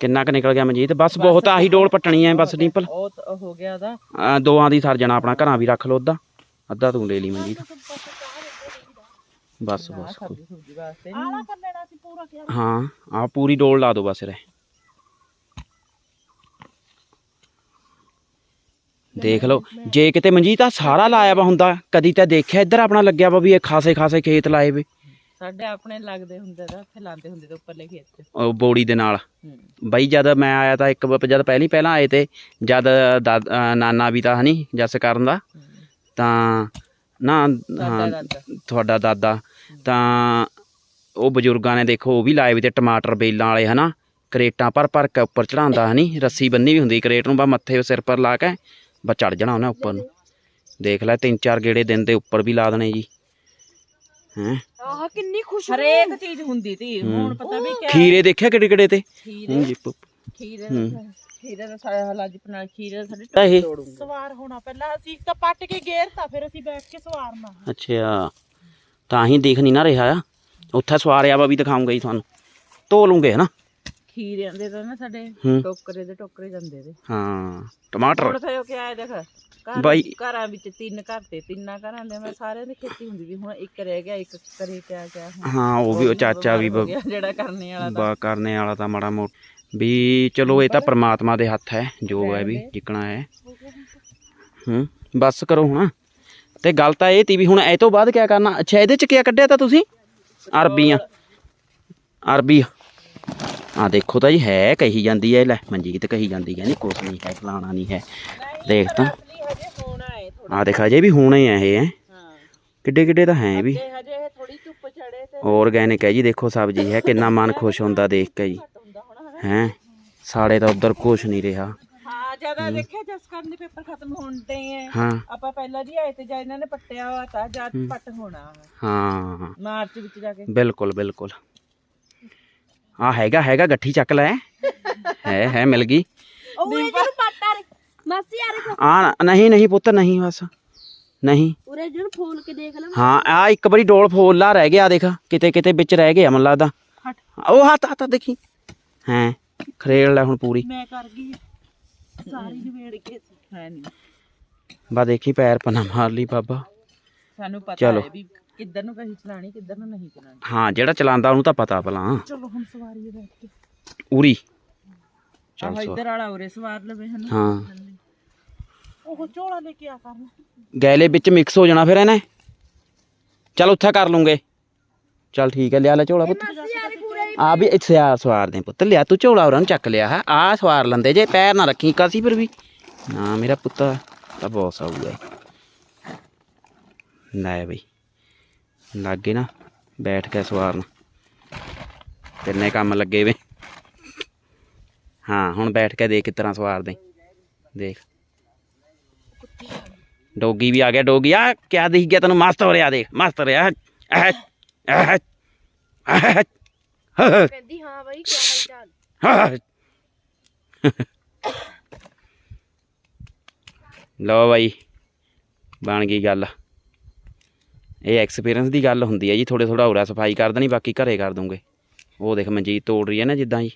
B: ਕਿੰਨਾ ਕ ਨਿਕਲ ਗਿਆ ਮਨਜੀਤ? ਬਸ ਬਹੁਤ ਆਹੀ ਡੋਲ ਪੱਟਣੀ ਐ ਬਸ ਡਿੰਪਲ
C: ਉਹ ਹੋ ਗਿਆ
B: ਆ, ਦੋਆਂ ਦੀ ਸਰ ਜਾਣਾ ਆਪਣਾ ਘਰਾਂ ਵੀ ਰੱਖ ਲਓ ਅੱਧਾ। ਅੱਧਾ ਤੂੰ ਲੈ ਲਈ ਮਨਜੀਤ। ਬਸ ਬਸ। ਹਾਂ ਆ ਪੂਰੀ ਡੋਲ ਲਾ ਦੋ ਬਸ ਰੇ ਦੇਖ ਲਓ। ਜੇ ਕਿਤੇ ਮਨਜੀਤ ਆ ਸਾਰਾ ਲਾਇਆ ਵਾ ਹੁੰਦਾ ਕਦੀ ਤਾਂ ਦੇਖਿਆ ਇੱਧਰ ਆਪਣਾ ਲੱਗਿਆ ਵਾ ਵੀ ਇਹ ਖਾਸੇ ਖਾਸੇ ਖੇਤ ਲਾਏ ਵੇ।
C: ਸਾਡੇ ਆਪਣੇ ਲੱਗਦੇ ਹੁੰਦੇ ਤਾਂ ਉੱਥੇ ਲਾਉਂਦੇ ਹੁੰਦੇ ਤੇ ਉੱਪਰਲੇ ਖੇਤ 'ਚ।
B: ਉਹ ਬੋੜੀ ਦੇ ਨਾਲ। ਬਈ ਜਦ ਮੈਂ ਆਇਆ ਤਾਂ ਇੱਕ ਵਾਰ ਜਦ ਪਹਿਲੀ ਪਹਿਲਾਂ ਆਏ ਤੇ ਜਦ ਦਾਦ- ਨਾਨਾ ਵੀ ਤਾਂ ਹਨੀ ਜੱਸ ਕਰਨ ਦਾ। ਤਾਂ ਨਾ
C: ਦਾਦਾ
B: ਹਾਂ
C: ਦਾਦਾ।
B: ਤੁਹਾਡਾ ਦਾਦਾ। ਤਾਂ ਉਹ ਬਜ਼ੁਰਗਾਂ ਨੇ ਦੇਖੋ ਉਹ ਵੀ ਲਾਏ ਵੀ ਤੇ ਟਮਾਟਰ ਬੇਲਾਂ ਵਾਲੇ ਹਨਾ? ਕਰੇਟਾਂ ਭਰ ਭਰ ਕੇ ਉੱਪਰ ਚੜਾਉਂਦਾ ਹਨੀ। ਰੱਸੀ ਬੰਨੀ ਵੀ ਹੁੰਦੀ ਕਰੇਟ ਨੂੰ ਬਾ ਮੱਥੇ ਸਿਰ ਪਰ ਲਾ ਕੇ ਬਾ ਚੜ ਜਾਣਾ ਉਹਨੇ ਉੱਪਰ ਨੂੰ। ਦੇਖ ਲੈ ਤਿੰਨ ਚਾਰ ਗੇੜੇ ਦਿਨ ਦੇ ਉੱਪਰ ਵੀ ਲਾ ਦੇਣੇ ਜੀ। ਹੈਂ?
D: ਆਹ ਕਿੰਨੀ ਖੁਸ਼
C: ਹਰੇਕ ਚੀਜ਼ ਹੁੰਦੀ ਤੀ। ਹੁਣ ਪਤਾ ਵੀ ਕਿਆ
B: ਖੀਰੇ ਦੇਖਿਆ ਕਿਹੜੇ ਕਿਹੜੇ ਤੇ?
C: ਖੀਰੇ।
B: ਹੂੰ ਜੀ ਪੁੱਪ।
C: ਖੀਰੇ ਖੀਰੇ ਦਾ ਸਾਰਾ ਹਲਾਜ ਬਣਾ ਖੀਰੇ ਸਾਡੇ ਟੋੜ ਤੋੜੂੰਗਾ।
A: ਸਵਾਰ ਹੋਣਾ ਪਹਿਲਾਂ ਅਸੀਂ ਤਾਂ ਪੱਟ ਕੇ ਗੇਰਤਾ ਫਿਰ ਅਸੀਂ ਬੈਠ ਕੇ ਸਵਾਰਨਾ
B: ਅੱਛਾ। ਤਾਂ ਹੀ ਦੇਖ ਨਹੀਂ ਨਾ ਰਿਹਾ ਆ। ਉੱਥੇ ਸਵਾਰਿਆ ਵਾ ਵੀ ਦਿਖਾਉਂਗਾ ਜੀ ਤੁਹਾਨੂੰ। ਧੋ ਲੂੰਗੇ ਹਨਾ?
C: ਖੀਰਿਆਂ ਦੇ ਤਾਂ ਨਾ ਸਾਡੇ
B: ਹੂੰ।
C: ਟੋਕਰੇ ਦੇ ਟੋਕਰੇ ਜਾਂਦੇ ਤੇ
B: ਹਾਂ ਟਮਾਟਰ।
C: ਹੁਣ ਫਿਰ ਉਹ ਕਿਆ ਹੈ ਦੇਖ ਘਰ
B: ਬਾਈ-
C: ਘਰਾਂ ਵਿੱਚ ਤਿੰਨ ਘਰ ਤੇ ਤਿੰਨਾਂ ਘਰਾਂ ਦੇ ਮੈਂ ਸਾਰਿਆਂ ਦੀ ਖੇਤੀ ਹੁੰਦੀ ਸੀ ਹੁਣ ਇੱਕ ਰਹਿ ਗਿਆ ਇੱਕ ਕਰੇ ਕਿਆ ਕਿਆ ਹੁਣ
B: ਹਾਂ ਉਹ ਵੀ ਉਹ ਚਾਚਾ ਵੀ
C: ਹੋ ਗਿਆ ਜਿਹੜਾ ਕਰਨੇ ਵਾਲਾ ਤਾਂ।
B: ਬਾ ਕਰਨੇ ਵਾਲਾ ਤਾਂ ਮਾੜਾ ਮੋਟ ਵੀ ਚਲੋ ਇਹ ਤਾਂ ਪ੍ਰਮਾਤਮਾ ਦੇ ਹੱਥ ਹੈ ਜੋ ਹੈ ਵੀ ਜਿੱਕਣਾ ਹੈ। ਹੂੰ ਬਸ ਕਰੋ ਹੁਣ। ਤੇ ਗੱਲ ਤਾਂ ਇਹ ਤੀ ਵੀ ਹੁਣ ਇਹ ਤੋਂ ਬਾਅਦ ਕੀ ਕਰਨਾ ਅੱਛਾ ਇਹਦੇ ਚ ਕੀ ਕੱਢਿਆ ਤਾਂ ਤੁਸੀਂ? ਅਰਬੀਆਂ। ਅਰਬੀ। ਆ ਦੇਖੋ ਤਾਂ ਜੀ ਹੈ ਕਹੀ ਜਾਂਦੀ ਹੈ ਲੈ ਮਨਜੀਤ ਕਹੀ ਜਾਂਦੀ ਕਹਿੰਦੀ ਕੁਛ ਨਹੀਂ ਹੈ ਫਲਾਣਾ ਨਹੀਂ ਹੈ। ਦੇਖ ਤਾਂ।
C: ਹਜੇ ਹੈ
B: ਆ ਦੇਖ ਅਜੇ ਵੀ ਹੋਣੇ ਆ ਇਹ ਹੈ?
C: ਹਾਂ।
B: ਕਿੱਡੇ ਕਿੱਡੇ ਤਾਂ ਹੈ ਵੀ।
C: ਹਜੇ
B: ਆਰਗੈਨਿਕ ਹੈ ਜੀ ਦੇਖੋ ਸਬਜ਼ੀ ਹੈ ਕਿੰਨਾ ਮਨ ਖੁਸ਼ ਹੁੰਦਾ ਦੇਖ ਕੇ ਜੀ। ਹੈ ਸਾੜੇ ਤਾਂ ਉਧਰ ਕੁਛ ਨਹੀਂ ਰਿਹਾ।
C: ਹਾਂ ਜ਼ਿਆਦਾ ਦੇਖਿਆ ਜਸਕਰਨ ਦੇ ਪੇਪਰ ਖਤਮ ਹੁੰਦੇ ਆ
B: ਹਾਂ।
C: ਆਪਾਂ ਪਹਿਲਾਂ ਜੀ ਆਏ ਤੇ ਜਾਂ ਇਹਨਾਂ ਨੇ ਪੱਟਿਆ ਹੋਇਆ ਤਾਂ ਜਦ ਪੱਟ ਹੋਣਾ।
B: ਹਾਂ।
C: ਮਾਰਚ ਵਿੱਚ ਜਾ ਕੇ।
B: ਬਿਲਕੁਲ ਬਿਲਕੁਲ। ਆ ਹੈਗਾ ਹੈਗਾ ਗੱਠੀ ਚੱਕ ਲੈ। ਹੈ ਹੈ ਮਿਲ ਗਈ।
D: ਉਹ ਉਰੇ ਜਿਹਨੂੰ ਪੱਟ ਆ ਰੇ ਮਾਸੀ ਆ ਰੇ
B: ਆ ਨਹੀਂ ਨਹੀਂ ਪੁੱਤ ਨਹੀਂ ਬਸ। ਨਹੀਂ।
D: ਉਰੇ ਜਿਹਨੂੰ ਫੋਲ ਕੇ ਦੇਖ ਲੈ।
B: ਹਾਂ ਆ ਇੱਕ ਵਾਰੀ ਡੋਲ ਫੋਲਾ ਰਹਿ ਗਿਆ ਦੇਖ। ਕਿਤੇ ਕਿਤੇ ਵਿੱਚ ਰਹਿ ਗਿਆ ਮੈਨੂੰ ਲੱਗਦਾ।
A: ਹਟ।
B: ਉਹ ਹੱਥ ਹੱਥ ਦੇਖੀ। ਹੈ ਖਰੇੜ ਲੈ ਹੁਣ ਪੂਰੀ।
A: ਮੈਂ ਕਰ ਗਈ। ਸਾਰੀ ਨਿਬੇੜ ਕੇ
C: ਹੈ ਨਹੀਂ
B: ਬਾ ਦੇਖੀ ਪੈਰ ਪਨਾ ਮਾਰ ਲਈ ਬਾਬਾ।
C: ਸਾਨੂੰ ਪਤਾ
B: ਚਲੋ।
C: ਹੈ ਵੀ ਕਿੱਧਰ ਨੂੰ ਕਹੀ ਚਲਾਣੀ ਕਿੱਧਰ ਨੂੰ ਨਹੀਂ ਚਲਾਣੀ?
B: ਹਾਂ ਜਿਹੜਾ ਚਲਾਉਂਦਾ ਉਹਨੂੰ ਤਾਂ ਪਤਾ ਭਲਾ।
A: ਚਲੋ ਹੁਣ ਸਵਾਰੀਏ ਬੈਠ ਕੇ।
B: ਉਰੀ।
C: ਆਹ
B: ਚੱਲ ਸੋ
C: ਇੱਧਰ ਵਾਲਾ ਉਰੇ ਸਵਾਰ ਲਵੇ ਹਨ?
B: ਹਾਂ।
A: ਉਹ ਝੋਲਾ ਲੈ ਕੇ ਆ ਕਰਨ।
B: ਗੈਲੇ ਵਿੱਚ ਮਿਕਸ ਹੋ ਜਾਣਾ ਫਿਰ ਇਹਨੇ। ਚੱਲ ਉੱਥੇ ਕਰ ਲੂੰਗੇ। ਚੱਲ ਠੀਕ ਹੈ ਲਿਆ ਲੈ ਝੋਲਾ ਪੁੱਤ।
D: ਆ
B: ਵੀ ਇੱਥੇ ਆ ਸਵਾਰ ਦੇ ਪੁੱਤ। ਲਿਆ ਤੂੰ ਝੋਲਾ ਉਹਨਾਂ ਨੂੰ ਚੱਕ ਲਿਆ ਹੈ। ਆ ਸਵਾਰ ਲੰਦੇ ਜੇ ਪੈਰ ਨਾ ਰੱਖੀ ਕਾਸੀ ਫਿਰ ਵੀ। ਨਾ ਮੇਰਾ ਪੁੱਤ ਤਾਂ ਬਹੁਤ ਸਾਊਗਾ ਲੈ ਬਈ। ਲੱਗੇ ਨਾ ਬੈਠ ਕੇ ਸਵਾਰਨ ਤਿੰਨੇ ਕੰਮ ਲੱਗੇ ਵੇ। ਹਾਂ ਹੁਣ ਬੈਠ ਕੇ ਦੇਖ ਕਿਸ ਤਰ੍ਹਾਂ ਸਵਾਰਦੇ ਦੇਖ। ਡੋਗੀ ਵੀ ਆ ਗਿਆ ਡੋਗੀ ਆ ਕਿਆ ਦਿਖ ਗਿਆ ਤੈਨੂੰ? ਮਸਤ ਹੋ ਰਿਹਾ ਦੇਖ ਮਸਤ ਹੋ ਰਿਹਾ।
D: ਕਹਿੰਦੀ ਹਾਂ ਬਾਈ ਕੀ ਹਾਲ ਚਾਲ।
B: ਲਓ ਬਾਈ ਬਣ ਗਈ ਗੱਲ। ਇਹ ਐਕਸਪੀਰੀਅੰਸ ਦੀ ਗੱਲ ਹੁੰਦੀ ਹੈ ਜੀ ਥੋੜੇ ਥੋੜਾ ਹੋਰਾ ਸਫ਼ਾਈ ਕਰ ਦੇਣੀ ਬਾਕੀ ਘਰੇ ਕਰ ਦੂੰਗੇ। ਉਹ ਦੇਖ ਮਨਜੀਤ ਤੋੜ ਰਹੀ ਹੈ ਨਾ ਜਿੱਦਾਂ ਜੀ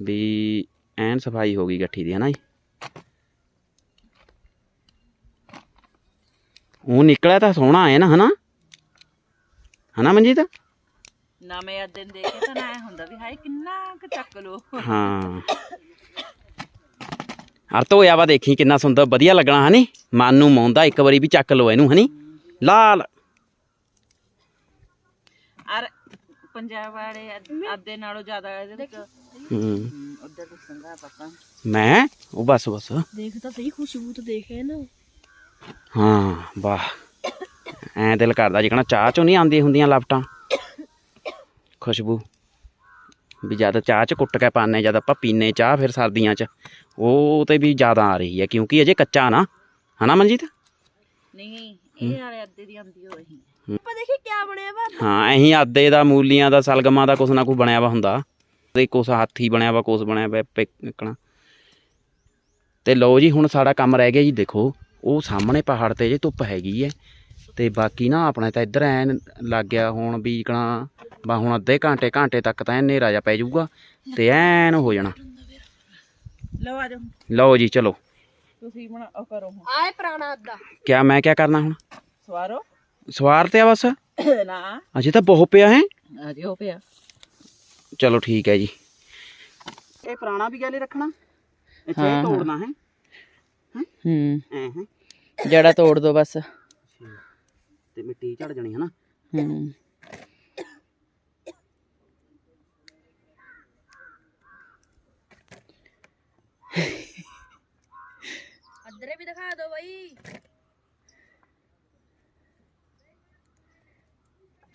B: ਵੀ ਐਨ ਸਫ਼ਾਈ ਹੋ ਗਈ ਗੱਠੀ ਦੀ ਹੈ ਨਾ ਜੀ? ਉਹ ਨਿਕਲਿਆ ਤਾਂ ਸੋਹਣਾ ਹੈ ਨਾ ਹਨਾ? ਹਨਾ ਮਨਜੀਤ?
C: ਨਵੇਂ ਆ ਦਿਨ ਦੇਖ ਤਾਂ ਨਾ ਹੁੰਦਾ ਵੀ ਹਾਏ ਕਿੰਨਾ ਕੁ ਚੱਕ ਲੋ
B: ਹਾਂ। ਅਰਤ ਹੋਇਆ ਵਾ ਦੇਖੀ ਕਿੰਨਾ ਸੁੰਦਰ ਵਧੀਆ ਲੱਗਣਾ ਹਨੀ? ਮਨ ਨੂੰ ਮੌਂਦਾ ਇੱਕ ਵਾਰੀ ਵੀ ਚੱਕ ਲੋ ਇਹਨੂੰ ਹਨੀ? ਲਾਲ।
C: ਅਰ ਪੰਜਾਬ ਵਾਲੇ ਅੱਧੇ ਨਾਲੋਂ ਜ਼ਿਆਦਾ ਇਹਦੇ ਵਿੱਚ
B: ਹੂੰ।
C: ਉੱਧਰ ਦੱਸੂਗਾ ਪਾਪਾ
B: ਮੈਂ? ਉਹ ਬਸ ਬਸ।
D: ਦੇਖ ਤਾਂ ਸਹੀ ਖੁਸ਼ਬੂ ਤਾਂ ਦੇਖ ਨਾ।
B: ਹਾਂ ਵਾਹ। ਐ ਦਿਲ ਕਰਦਾ ਜਿਕਣਾ ਚਾਹ ਚੋਂ ਨਹੀਂ ਆਉਂਦੀਆਂ ਹੁੰਦੀਆਂ ਲਪਟਾਂ। ਖੁਸ਼ਬੂ। ਵੀ ਜਦ ਚਾਹ ਚ ਕੁੱਟ ਕੇ ਪਾਣੇ ਜਦ ਆਪਾਂ ਪੀਨੇ ਚਾਹ ਫਿਰ ਸਰਦੀਆਂ ਚ ਉਹ ਤੇ ਵੀ ਜ਼ਿਆਦਾ ਆ ਰਹੀ ਹੈ ਕਿਉਂਕਿ ਅਜੇ ਕੱਚਾ ਨਾ। ਹਨਾ ਮਨਜੀਤ?
C: ਨਹੀਂ ਇਹ ਵਾਲੇ ਅੱਧੇ ਦੀ ਆਉਂਦੀ ਹੋਈ
D: ਆਪਾਂ ਦੇਖੀ ਕੀ ਬਣਿਆ ਵਾ।
B: ਹਾਂ ਐਹੀ ਆਦੇ ਦਾ ਮੂਲੀਆਂ ਦਾ ਸਲਗਮਾਂ ਦਾ ਕੁਛ ਨਾ ਕੁਛ ਬਣਿਆ ਵਾ ਹੁੰਦਾ। ਤੇ ਕੁਛ ਹਾਥੀ ਬਣਿਆ ਵਾ ਕੁਛ ਬਣਿਆ ਵਾ ਪਿਕਣਾ ਤੇ ਲਓ ਜੀ ਹੁਣ ਸਾਡਾ ਕੰਮ ਰਹਿ ਗਿਆ ਜੀ ਦੇਖੋ। ਉਹ ਸਾਹਮਣੇ ਪਹਾੜ ਤੇ ਜੇ ਧੁੱਪ ਹੈਗੀ ਹੈ ਤੇ ਬਾਕੀ ਨਾ ਆਪਣੇ ਤਾਂ ਇੱਧਰ ਐਨ ਲੱਗ ਗਿਆ ਹੁਣ ਵੀ ਕਣਾ ਬਾ ਹੁਣ ਅੱਧੇ ਘੰਟੇ ਘੰਟੇ ਤੱਕ ਤਾਂ ਐਨ ਹਨੇਰਾ ਜਾ ਪੈ ਜਾਊਗਾ। ਤੇ ਐਨ ਹੋ ਜਾਣਾ।
C: ਲਓ ਆ ਜਾਓ।
B: ਲਓ ਜੀ ਚਲੋ।
C: ਤੁਸੀਂ ਬਣਾ ਕਰੋ ਹੁਣ।
D: ਆਏ ਪੁਰਾਣਾ ਅੱਦਾ
B: ਕਿਆ ਮੈਂ ਕਿਆ ਕਰਨਾ ਹੁਣ?
C: ਸਵਾਰੋ।
B: ਸਵਾਰ ਤੇ ਆ ਬਸ?
C: ਨਾ।
B: ਅਜੇ ਤਾਂ ਬਹੁਤ ਪਿਆ ਹੈ।
C: ਆ ਜਿਓ ਪਿਆ।
B: ਚਲੋ ਠੀਕ ਹੈ ਜੀ। ਇਹ ਪੁਰਾਣਾ ਵੀ ਗੈਲੇ ਰੱਖਣਾ। ਇੱਥੇ
C: ਹਾਂ, ਹਾਂ।
B: ਤੋੜਨਾ ਹੈ।
C: ਹੂੰ?
B: ਐ ਹੈ।
C: ਜੜਾ ਤੋੜ ਦੋ ਬਸ।
B: ਤੇ ਮਿੱਟੀ ਝੜ ਜਾਣੀ ਹੈ ਨਾ।
C: ਹੂੰ।
D: ਅਦਰੇ ਵੀ ਦਿਖਾ ਦਿਓ ਬਾਈ।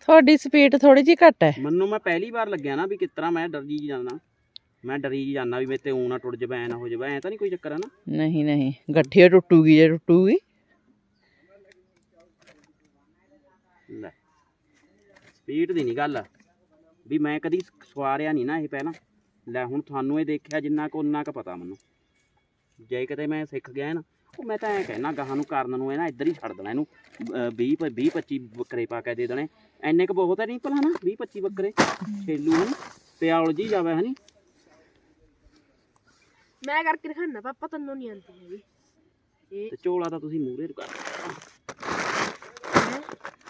C: ਤੁਹਾਡੀ ਸਪੀਡ ਥੋੜੀ ਜਿਹੀ ਘੱਟ ਹੈ।
B: ਮੈਨੂੰ ਮੈਂ ਪਹਿਲੀ ਵਾਰ ਲੱਗਿਆ ਨਾ ਵੀ ਕਿਸ ਤਰ੍ਹਾਂ ਮੈਂ ਡਰ ਜੀ ਜਾਂਦਾ। ਮੈਂ ਡਰੀ ਜੀ ਜਾਂਦਾ ਵੀ ਮੇਰੇ ਤੇ ਊਂ ਨਾ ਟੁੱਟ ਜਾਵੇ ਐ ਨਾ ਹੋ ਜਾਵੇ ਐ ਤਾਂ ਨਹੀਂ ਕੋਈ ਚੱਕਰ ਹੈ ਨਾ?
C: ਨਹੀਂ ਨਹੀਂ ਗੱਠੀ ਟੁੱਟੂਗੀ ਜੇ ਟੁੱਟੂਗੀ।
B: ਲੈ ਸਪੀਡ ਦੀ ਨਹੀਂ ਗੱਲ। ਵੀ ਮੈਂ ਕਦੀ ਸਵਾਰਿਆ ਨਹੀਂ ਨਾ ਇਹ ਪਹਿਲਾਂ। ਲੈ ਹੁਣ ਤੁਹਾਨੂੰ ਇਹ ਦੇਖਿਆ ਜਿੰਨਾ ਕੁ ਉਨਾ ਕੁ ਪਤਾ ਮੈਨੂੰ। ਜੇ ਕਿਤੇ ਮੈਂ ਸਿੱਖ ਗਿਆ ਨਾ ਉਹ ਮੈਂ ਤਾਂ ਐ ਕਹਿਣਾ ਗਾਹਾਂ ਨੂੰ ਕਰਨ ਨੂੰ ਇਹ ਨਾ ਇੱਧਰ ਹੀ ਛੱਡ ਦੇਣਾ ਇਹਨੂੰ 20 20 25 ਬੱਕਰੇ ਪਾ ਕੇ ਦੇ ਦੇਣੇ। ਐਨੇ ਕੁ ਬਹੁਤ ਹੈ ਨਹੀਂ ਭਲਾ ਨਾ 20 25 ਬੱਕਰੇ। ਛੇਲੂ ਹਨ ਪਿਆ ਉਲਝੀ ਜਾਵੇ ਹਨੀ।
D: ਮੈਂ ਕਰਕੇ ਦਿਖਾਣਾ ਪਾਪਾ ਤੈਨੂੰ ਨਹੀਂ ਆਉਂਦੀ ਹੈਗੀ।
B: ਤੇ ਝੋਲਾ ਤਾਂ ਤੁਸੀਂ ਮੂਰੇ ਕਰ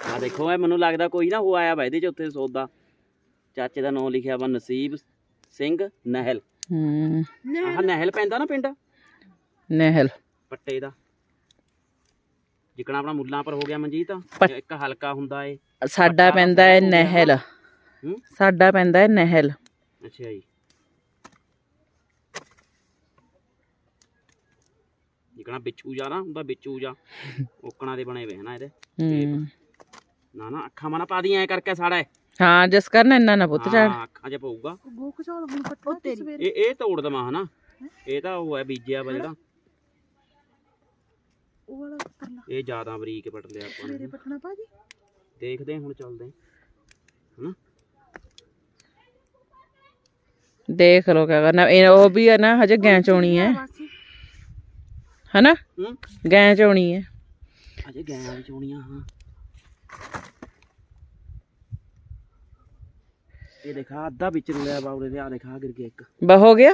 B: ਆ ਦੇਖੋ ਇਹ ਮੈਨੂੰ ਲੱਗਦਾ ਕੋਈ ਨਾ ਹੋ ਆਇਆ ਵਾ ਇਹਦੇ ਚ ਉੱਥੇ ਸੌਦਾ। ਚਾਚੇ ਦਾ ਨਾਮ ਲਿਖਿਆ ਵਾ ਨਸੀਬ ਸਿੰਘ ਨਹਿਲ।
C: ਹੂੰ।
B: ਨਹਿਲ ਪੈਂਦਾ ਨਾ ਪਿੰਡ?
C: ਨਹਿਲ।
B: ਪੱਟੇ ਦਾ। ਜਿਕਣਾ ਆਪਣਾ ਮੁੱਲਾਂ ਪਰ ਹੋ ਗਿਆ ਮਨਜੀਤ ਇੱਕ ਹਲਕਾ ਹੁੰਦਾ ਏ
C: ਸਾਡਾ ਪੈਂਦਾ ਹੈ ਨਹਿਲ।
B: ਹੂੰ?
C: ਸਾਡਾ ਪੈਂਦਾ ਹੈ ਨਹਿਲ।
B: ਅੱਛਾ ਜੀ। ਜਿਕਣਾ ਬਿੱਛੂ ਜਾ ਨਾ ਹੁੰਦਾ ਬਿੱਛੂ ਜਾ ਓਕਣਾ ਦੇ ਬਣੇ ਵੇ ਹਨਾ ਇਹਦੇ। ਨਾ ਨਾ ਅੱਖਾਂ ਮਨਾ ਪਾ ਦੀ ਐ ਕਰਕੇ ਸਾੜਾ
C: ਹਾਂ ਜਿਸ ਕਰਨ ਇੰਨਾ ਨਾ ਪੁੱਤ ਚੜ
B: ਹਾਂ ਅੱਖਾਂ 'ਚ ਪਊਗਾ।
A: ਚੌਲ ਹੁਣ ਪੱਟਾ
B: ਇਹ ਇਹ ਤੋੜ ਦਵਾਂ ਹਨਾ। ਇਹ ਤਾਂ ਉਹ ਹੈ ਬੀਜਿਆ ਵਾ ਜਿਹੜਾ
A: ਉਹ ਵਾਲਾ
B: ਇਹ ਜ਼ਿਆਦਾ ਬਰੀਕ ਪਟ ਲਿਆ ਆਪਾਂ
A: ਸਵੇਰੇ
B: ਨੇ
A: ਪੱਟਣਾ ਭਾਜੀ।
B: ਦੇਖਦੇ ਹਾਂ ਹੁਣ ਚੱਲਦੇ ਹਾਂ। ਹਨਾ?
C: ਦੇਖ ਲੋ ਕਿਆ ਕਰਨਾ। ਇਹ ਉਹ ਵੀ ਹੈ ਨਾ ਹਜੇ ਗੈਂ ਚੋਣੀ ਹੈ। ਹਨਾ?
B: ਹੂੰ?
C: ਗੈਂ ਚੋਣੀ ਹੈ।
B: ਅਜੇ ਗਾਂ ਵੀ ਚੋਣੀਆਂ ਹਾਂ। ਇਹ ਦੇਖਾ ਅੱਧਾ ਵਿੱਚ ਰੁਲਿਆ ਬਾਉਰੇ ਦੇ ਆ ਦੇਖਾ ਗਿਰ ਗਿਆ ਇੱਕ।
C: ਬਾ ਹੋ ਗਿਆ?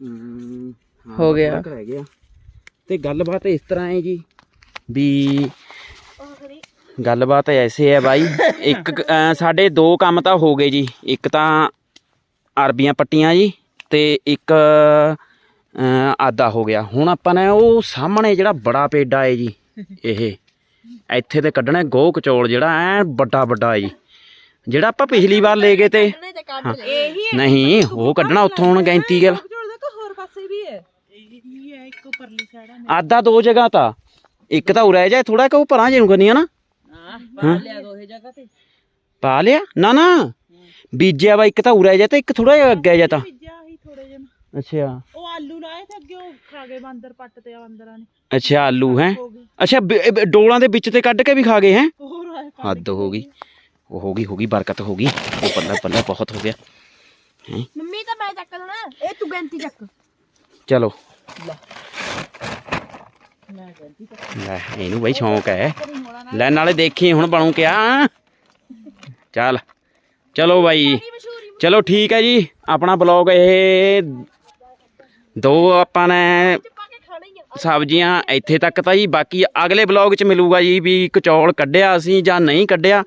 B: ਹਾਂ,
C: ਹੋ ਗਿਆ।
B: ਥੋੜ੍ਹਾ ਕੁ ਰਹਿ ਗਿਆ। ਤੇ ਗੱਲਬਾਤ ਇਸ ਤਰ੍ਹਾਂ ਹੈ ਜੀ ਵੀ ਗੱਲਬਾਤ ਐਸੇ ਹੈ ਬਾਈ ਇੱਕ ਸਾਡੇ ਦੋ ਕੰਮ ਤਾਂ ਹੋ ਗਏ ਜੀ। ਇੱਕ ਤਾਂ ਅਰਬੀਆਂ ਪੱਟੀਆਂ ਜੀ ਤੇ ਇੱਕ ਆਦਾ ਹੋ ਗਿਆ। ਹੁਣ ਆਪਾਂ ਨੇ ਉਹ ਸਾਹਮਣੇ ਜਿਹੜਾ ਬੜਾ ਪੇਡਾ ਹੈ ਜੀ ਇਹ ਇੱਥੇ ਤੇ ਕੱਢਣਾ ਗੋਹ ਕਚੌਲ ਜਿਹੜਾ ਐ ਵੱਡਾ ਵੱਡਾ ਹੈ ਜੀ। ਜਿਹੜਾ ਆਪਾਂ ਪਿਛਲੀ ਵਾਰ ਲੈ ਗਏ ਤੇ ਨਹੀਂ ਉਹ ਕੱਢਣਾ ਉੱਥੋਂ ਹੁਣ ਗੈਂਤੀ ਗੱਲ
A: ਚੌਲ ਦਾ ਤਾਂ ਹੋਰ ਪਾਸੇ ਵੀ ਹੈ ਇਹ ਹੀ ਹੈ ਇੱਕ ਪਰਲੀ ਸਾਈਡ
B: ਆਦਾ ਦੋ ਜਗ੍ਹਾ ਤਾਂ। ਇੱਕ ਤਾਂ ਉਰੇ ਜਾ ਥੋੜਾ ਕਿ ਉਹ ਪਰਾਂ ਜੇ ਨੂੰ ਕਰਨੀ ਆ ਨਾ।
C: ਹਾਂ ਪਾ ਲਿਆ ਦੋਹੇ ਜਗ੍ਹਾ ਤੇ।
B: ਪਾ ਲਿਆ? ਨਾ ਨਾ। ਬੀਜਿਆ ਵਾ ਇੱਕ ਤਾਂ ਉਰੇ ਜਾ ਤੇ ਇੱਕ ਥੋੜਾ ਜਿਹਾ ਅੱਗੇ ਜਾ ਤਾਂ।
A: ਬੀਜਿਆ ਹੀ ਥੋੜੇ ਜਿਹੇ
B: ਅੱਛਾ।
A: ਉਹ ਆਲੂ ਲਾਏ ਤੇ ਅੱਗੇ ਉਹ ਖਾ ਗਏ ਬਾਂਦਰ ਪੱਟ ਤੇ ਬਾਂਦਰਾਂ ਨੇ।
B: ਅੱਛਾ ਆਲੂ ਹੈ? ਅੱਛਾ ਡੋਲਾਂ ਦੇ ਵਿੱਚ ਤੇ ਕੱਢ ਕੇ ਵੀ ਖਾ ਗਏ ਹੈ? ਹੱਦ ਹੋ ਗਈ। ਉਹ ਹੋ ਗਈ ਹੋ ਗਈ ਬਰਕਤ ਹੋ ਗਈ। ਉਹ ਪੱਲਾ ਪੱਲਾ ਬਹੁਤ ਹੋ ਗਿਆ।
D: ਮੰਮੀ ਤਾਂ ਮੈਂ ਚੱਕ ਲੈਣਾ। ਇਹ ਤੂੰ ਗੈਂਤੀ ਚੱਕ।
B: ਚਲੋ।
C: ਲੈ,
B: ਇਹਨੂੰ ਬਈ ਸ਼ੌਂਕ ਹੈ। ਲੈ, ਨਾਲੇ ਦੇਖੀ, ਹੁਣ ਬਣੂ ਕਿਆ ਚੱਲ, ਚਲੋ ਬਾਈ। ਚਲੋ ਠੀਕ ਹੈ ਜੀ, ਆਪਣਾ ਬਲੌਗ ਇਹ ਦੋ ਆਪਾਂ ਨੇ ਸਬਜ਼ੀਆਂ ਇੱਥੇ ਤੱਕ ਤਾਂ ਜੀ, ਬਾਕੀ ਅਗਲੇ ਬਲੌਗ 'ਚ ਮਿਲੂਗਾ ਜੀ ਵੀ ਕਚੌਲ ਕੱਢਿਆ ਅਸੀਂ ਜਾਂ ਨਹੀਂ ਕੱਢਿਆ।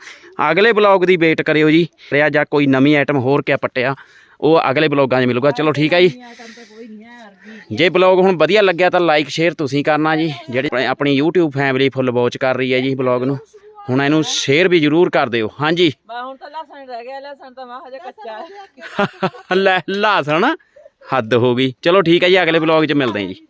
B: ਅਗਲੇ ਬਲੌਗ ਦੀ ਵੇਟ ਕਰਿਓ ਜੀ ਰਿਆ ਜਾਂ ਕੋਈ ਨਵੀਂ ਆਈਟਮ ਹੋਰ ਕਿਆ ਪੱਟਿਆ, ਉਹ ਅਗਲੇ ਬਲੌਗਾਂ 'ਚ ਮਿਲੂਗਾ। ਚਲੋ ਠੀਕ ਹੈ ਜੀ। ਜੇ ਬਲੌਗ ਹੁਣ ਵਧੀਆ ਲੱਗਿਆ ਤਾਂ ਲਾਈਕ ਸ਼ੇਅਰ ਤੁਸੀਂ ਕਰਨਾ ਜੀ। ਜਿਹੜੀ ਆਪਣੇ- YouTube ਫੈਮਿਲੀ ਫੁੱਲ ਵਾਚ ਕਰ ਰਹੀ ਹੈ ਜੀ ਬਲੌਗ ਨੂੰ। ਹੁਣ ਇਹਨੂੰ ਸ਼ੇਅਰ ਵੀ ਜ਼ਰੂਰ ਕਰ ਦਿਓ। ਹਾਂਜੀ।
C: ਬਾ ਹੁਣ ਤਾਂ ਲਸਣ ਰਹਿ ਗਿਆ ਲਸਣ ਤਾਂ ਮਾ ਹਜੇ ਕੱਚਾ। ਹੈ
B: ਲੈ ਲਾਸਣ। ਹੱਦ ਹੋ ਗਈ। ਚਲੋ ਠੀਕ ਹੈ ਜੀ ਅਗਲੇ ਬਲੌਗ 'ਚ ਮਿਲਦੇ ਹਾਂ ਜੀ।